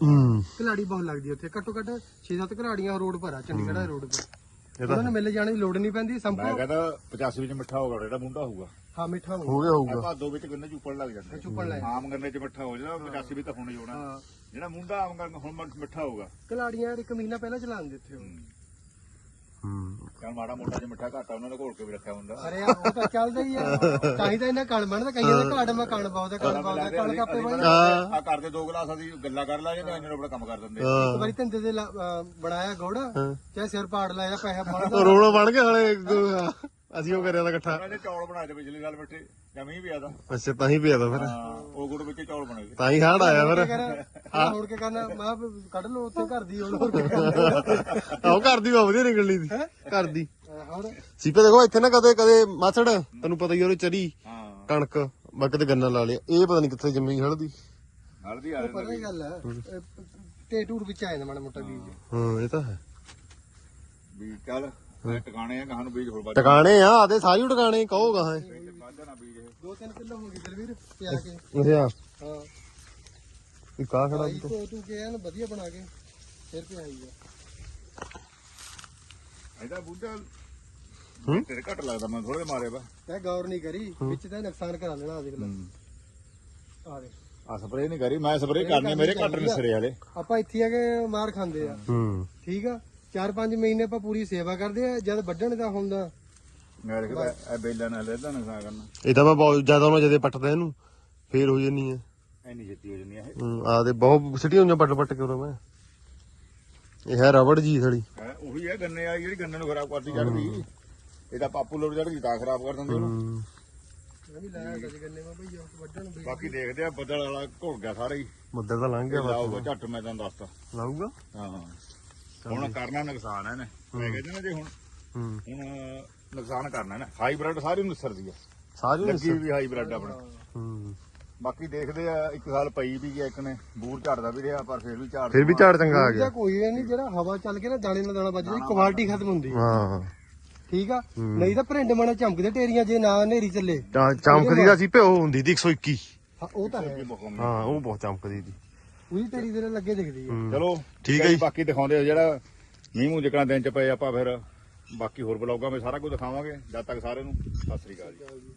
ਕਲਾੜੀ ਬਹੁਤ ਲੱਗਦੀ ਉੱਥੇ। ਘੱਟੋ ਘੱਟ 6-7 ਕਲਾੜੀਆਂ ਰੋਡ ਪਰ ਆ ਚੰਡੀਗੜ੍ਹ ਦੇ ਰੋਡ ਪਰ। ਉਹਨਾਂ ਨੂੰ ਮਿਲ ਜਾਣ ਦੀ ਲੋੜ ਨਹੀਂ ਪੈਂਦੀ ਮੈਂ ਸੰਭੂ ਕਹਿੰਦਾ 85 ਵਿੱਚ ਮਿੱਠਾ ਹੋਗਾ ਜਿਹੜਾ ਮੁੰਡਾ ਹੋਊਗਾ। ਹਾਂ ਮਿੱਠਾ ਹੋ ਹੋ ਗਿਆ ਹੋਊਗਾ। ਭਾਦੋ ਵਿੱਚ ਗੰਨੇ ਚੁੱਪਣ ਲੱਗ ਜਾਂਦੇ ਚੁੱਪਣ ਲੱਗ ਆਮ ਗੰਨੇ ਚ ਮਿੱਠਾ ਹੋ ਜਾਂਦਾ 85 ਵਿੱਚ ਤਾਂ ਹੁਣ ਹੀ ਹੋਣਾ। ਹਾਂ। ਜਿਹੜਾ ਮੁੰਡਾ ਆਮ ਗੰਨਾ ਹੁਣ ਮਿੱਠ- ਹੋਊਗਾ। ਕਲਾੜੀਆਂ ਇੱਕ ਮਹੀਨਾ ਪਹਿਲਾਂ ਚਲਾਉਣ ਦਿੱਤੇ ਉਹ। ਚੱਲ ਮਾੜਾ ਮੋਟਾ ਜਿਹਾ ਮਿੱਠਾ ਘਾਟਾ ਉਹਨਾਂ ਨੇ ਘੋਲ ਕੇ ਵੀ ਰੱਖਿਆ ਹੁੰਦਾ। ਅਰੇ ਯਾਰ ਉਹ ਤਾਂ ਚੱਲਦਾ ਹੀ ਆ। ਤਾਂ ਇਹਨਾਂ ਕਣ ਬਣਦਾ ਕਈਆਂ ਦਾ ਘਾਟ ਮੈਂ ਕਣ ਪਾਉਂਦਾ ਕਣ ਪਾਉਂਦਾ ਕਣ ਕਾਪੇ ਬਾਈ ਆ ਕਰਦੇ ਦੋ ਗਲਾਸ ਅਸੀਂ ਗੱਲਾਂ ਕਰ ਲਾਂਗੇ ਤਾਂ ਇਹਨਾਂ ਨੂੰ ਆਪਣਾ ਕੰਮ ਕਰ ਦਿੰਦੇ ਇੱਕ ਵਾਰੀ ਧੰਦੇ ਦੇ ਲਾ- ਅਹ ਬਣਾਇਆ ਗੋੜ ਚਾਹੇ ਸਿਰ ਪਾੜ ਲਾਇਆ ਪੈਸਾ ਪਾੜਦਾ ਰੋਣਾ ਬਣ ਗਿਆ ਹਲੇ ਅਸੀਂ ਉਹ ਕਰਿਆ ਦਾ ਇਕੱਠਾ। ਉਹਨਾਂ ਨੇ ਚੌਲ ਬਣਾਏ ਤੇ ਪਿਛਲੀ ਸਾਲ ਬੈਠੇ ਜਾਂ ਮੀਂਹ ਪਿਆ ਦਾ ਅੱਛਾ ਤਾਂ ਹੀ ਪਿਆ ਤਾ ਫਿਰ। ਹਾਂ ਉਹ ਗੁੜ ਵਿੱਚ ਚੌਲ ਬਣੇ। ਤਾਂ ਹੀ ਹਾੜ ਆਇਆ ਫਿਰ। ਆ ਹੋੜ ਕੇ ਕਰਨਾ ਮਾਂ ਕੱਢ ਲੋ ਉੱਥੇ ਘਰ ਦੀ ਹੋਰ ਹੋਰ ਕੀ ਕਰਨਾ ਆਹ ਘਰ ਦੀ ਬਹੁਤ ਵਧੀਆ ਨਿਕਲਣੀ ਸੀ। ਘਰ ਦੀ। ਹੋਰ ਸੀਪੇ ਦੇਖੋ ਇੱਥੇ ਨਾ ਕਦੇ ਕਦੇ ਮਾਛੜ ਤੈਨੂੰ ਪਤਾ ਹੀ ਉਹਨੇ ਚਰੀ ਹਾਂ। ਕਣਕ ਮੈਂ ਕਿਤੇ ਗੰਨਾ ਲਾ ਲਿਆ। ਇਹ ਪਤਾ ਨਹੀਂ ਕਿੱਥੇ ਜੰਮੀ ਹਲਦੀ। ਹਲਦੀ ਆ ਪਤਾ ਹੀ ਗੱਲ ਹੈ ਤੇ ਟੂਰ ਵਿੱਚ ਆਏ ਨੇ ਮਾੜਾ ਮੋਟਾ ਬੀਜ। ਹਾਂ ਇਹ ਤਾਂ ਹੈ। ਵੀ ਚੱਲ ਟਿਕਾਣੇ ਆ ਕਹਾਂ ਨੂੰ ਬੀਜ ਹੋਰ ਵੱਧ ਟਿਕਾਣੇ ਆ ਆਦੇ ਸਾਰੀ ਟਿਕਾਣੇ ਕਹੋਗਾ ਹੈ ਵੱਧ ਨਾ ਬੀਜ ਇਹ। 2-3 ਕਿਲੋ ਹੋ ਗਈ ਦਲਵੀਰ ਪਿਆ ਕੇ। ਅੱਛਾ। ਹਾਂ। ਇਹ ਕਾ ਖੜਾ ਤੂੰ ਕੇ ਐਨ ਵਧੀਆ ਬਣਾ ਕੇ ਫਿਰ ਪਿਆਈ ਆ। ਇਹਦਾ ਬੂਟਾ ਤੇਰੇ ਘੱਟ ਲੱਗਦਾ ਮੈਂ ਥੋੜੇ ਮਾਰੇ ਮੈਂ ਗੌਰ ਨਹੀਂ ਕਰੀ ਵਿੱਚ ਤਾਂ ਨੁਕਸਾਨ ਕਰਾ ਲੈਣਾ ਆ ਦੇਖ ਲੈ। ਆ ਦੇ ਆ ਸਪਰੇ ਨਹੀਂ ਕਰੀ ਮੈਂ ਸਪਰੇ ਕਰਨੀ ਮੇਰੇ ਘੱਟ ਨਿਸਰੇ ਵਾਲੇ। ਆਪਾਂ ਇੱਥੇ ਆ ਕੇ ਮਾਰ ਖਾਂਦੇ ਆ। ਹੂੰ। ਠੀਕ ਆ? 4-5 ਮਹੀਨੇ ਆਪਾਂ ਪੂਰੀ ਸੇਵਾ ਕਰਦੇ ਆ ਜਦ ਵੱਢਣ ਦਾ ਹੁੰਦਾ। ਮੈਂ ਦੇਖਦਾ ਇਹ ਬੇਲਾਂ ਨਾਲ ਲੈਦਾ ਨਾ ਕਰਨਾ। ਇਹ ਤਾਂ ਮੈਂ ਬਹੁਤ ਜ਼ਿਆਦਾ ਉਹਨਾਂ ਜਦੇ ਪੱਟਦਾ ਇਹਨੂੰ ਫੇਰ ਹੋ ਜੰਨੀ ਹੈ ਐਨੀ ਛੇਤੀ ਹੋ ਜਾਂਦੀ ਆ ਇਹ। ਆ ਦੇ ਬਹੁਤ ਸਿੱਟੀਆਂ ਹੋਈਆਂ ਪੱਟ ਪੱਟ ਕੇ ਉਰੇ ਮੈਂ। ਇਹ ਹੈ ਰਬੜ ਜੀ ਥੜੀ ਹੈਂ, ਉਹੀ ਹੈ ਗੰਨੇ ਆ ਜਿਹੜੀ ਗੰਨੇ ਨੂੰ ਖਰਾਬ ਕਰਦੀ ਚੜਦੀ ਇਹਦਾ ਪਾਪੂ ਲੋੜ ਚੜ ਗਈ ਤਾਂ ਖਰਾਬ ਕਰ ਦਿੰਦੇ ਉਹਨੂੰ। ਬਾਕੀ ਦੇਖਦੇ ਆ ਬੱਦਲ ਵਾਲਾ ਘੁਲ ਗਿਆ ਸਾਰਾ ਹੀ। ਮੁੱਦਾ ਤਾਂ ਲੰਘ ਗਿਆ ਲਾਊਗਾ ਝੱਟ ਮੈਂ ਤੁਹਾਨੂੰ ਦੱਸਤਾ ਲਾਊਗਾ? ਹਾਂ। ਹੁਣ ਕਰਨਾ ਨੁਕਸਾਨ ਹੈ ਇਹਨੇ। ਮੈਂ ਕਹਿੰਦਾ ਨਾ ਜੇ ਹੁਣ ਹੂੰ। ਹੁਣ ਨੁਕਸਾਨ ਕਰਨਾ ਨਾ ਹਾਈਬ੍ਰਿਡ ਸਾਰੀ ਨਿਸਰਦੀ ਆ। ਸਾਰੀ ਲੱਗੀ ਵੀ ਹਾਈਬ੍ਰਿਡ ਆਪਣਾ। ਹੂੰ। ਬਾਕੀ ਦੇਖਦੇ ਆ ਇੱਕ ਸਾਲ ਪਈ ਵੀ ਗਿਆ ਇੱਕ ਨੇ ਬੂਰ ਝੜਦਾ ਵੀ ਰਿਹਾ ਪਰ ਫਿਰ ਵੀ ਝਾੜ ਫਿਰ ਵੀ ਝਾੜ ਚੰਗਾ ਆ ਗਿਆ। ਕੋਈ ਇਹ ਨਹੀਂ ਜਿਹੜਾ ਹਵਾ ਚੱਲ ਕੇ ਨਾ ਦਾਣੇ ਨਾਲ ਦਾਣਾ ਵੱਜਦਾ ਕੁਆਲਿਟੀ ਖਤਮ ਹੁੰਦੀ। ਹਾਂ। ਠੀਕ ਆ? ਨਹੀਂ ਤਾਂ ਭਰਿੰਡ ਮਣਾ ਚਮਕਦੇ ਢੇਰੀਆਂ ਜੇ ਨਾ ਹਨੇਰੀ ਚੱਲੇ। ਚਮਕਦੀ ਦਾ ਸੀ ਭਿਓ ਹੁੰਦੀ ਦੀ 121 ਹਾਂ, ਉਹ ਤਾਂ ਹੈ। ਹਾਂ ਉਹ ਬਹੁਤ ਚਮਕਦੀ ਦੀ ਢੇਰੀ ਦੇ ਨਾਲ ਲੱਗੇ ਦਿਖਦੀ ਆ। ਚਲੋ ਠੀਕ ਹੈ ਜੀ। ਬਾਕੀ ਦਿਖਾਉਂਦੇ ਆ ਜਿਹੜਾ ਮੀਂਹ ਮੂੰਹ ਜਿਕਣਾ ਦਿਨ ਚ ਪਏ ਆਪਾਂ ਫਿਰ। ਬਾਕੀ ਹੋਰ ਬਲੌਗਾਂ ਵਿੱਚ ਸਾਰਾ ਕੁਝ ਦਿਖਾਵਾਂਗੇ। ਜਦ ਤੱਕ ਸਾਰਿਆਂ ਨੂੰ ਸਤਿ ਸ੍ਰੀ ਅਕਾਲ ਜੀ।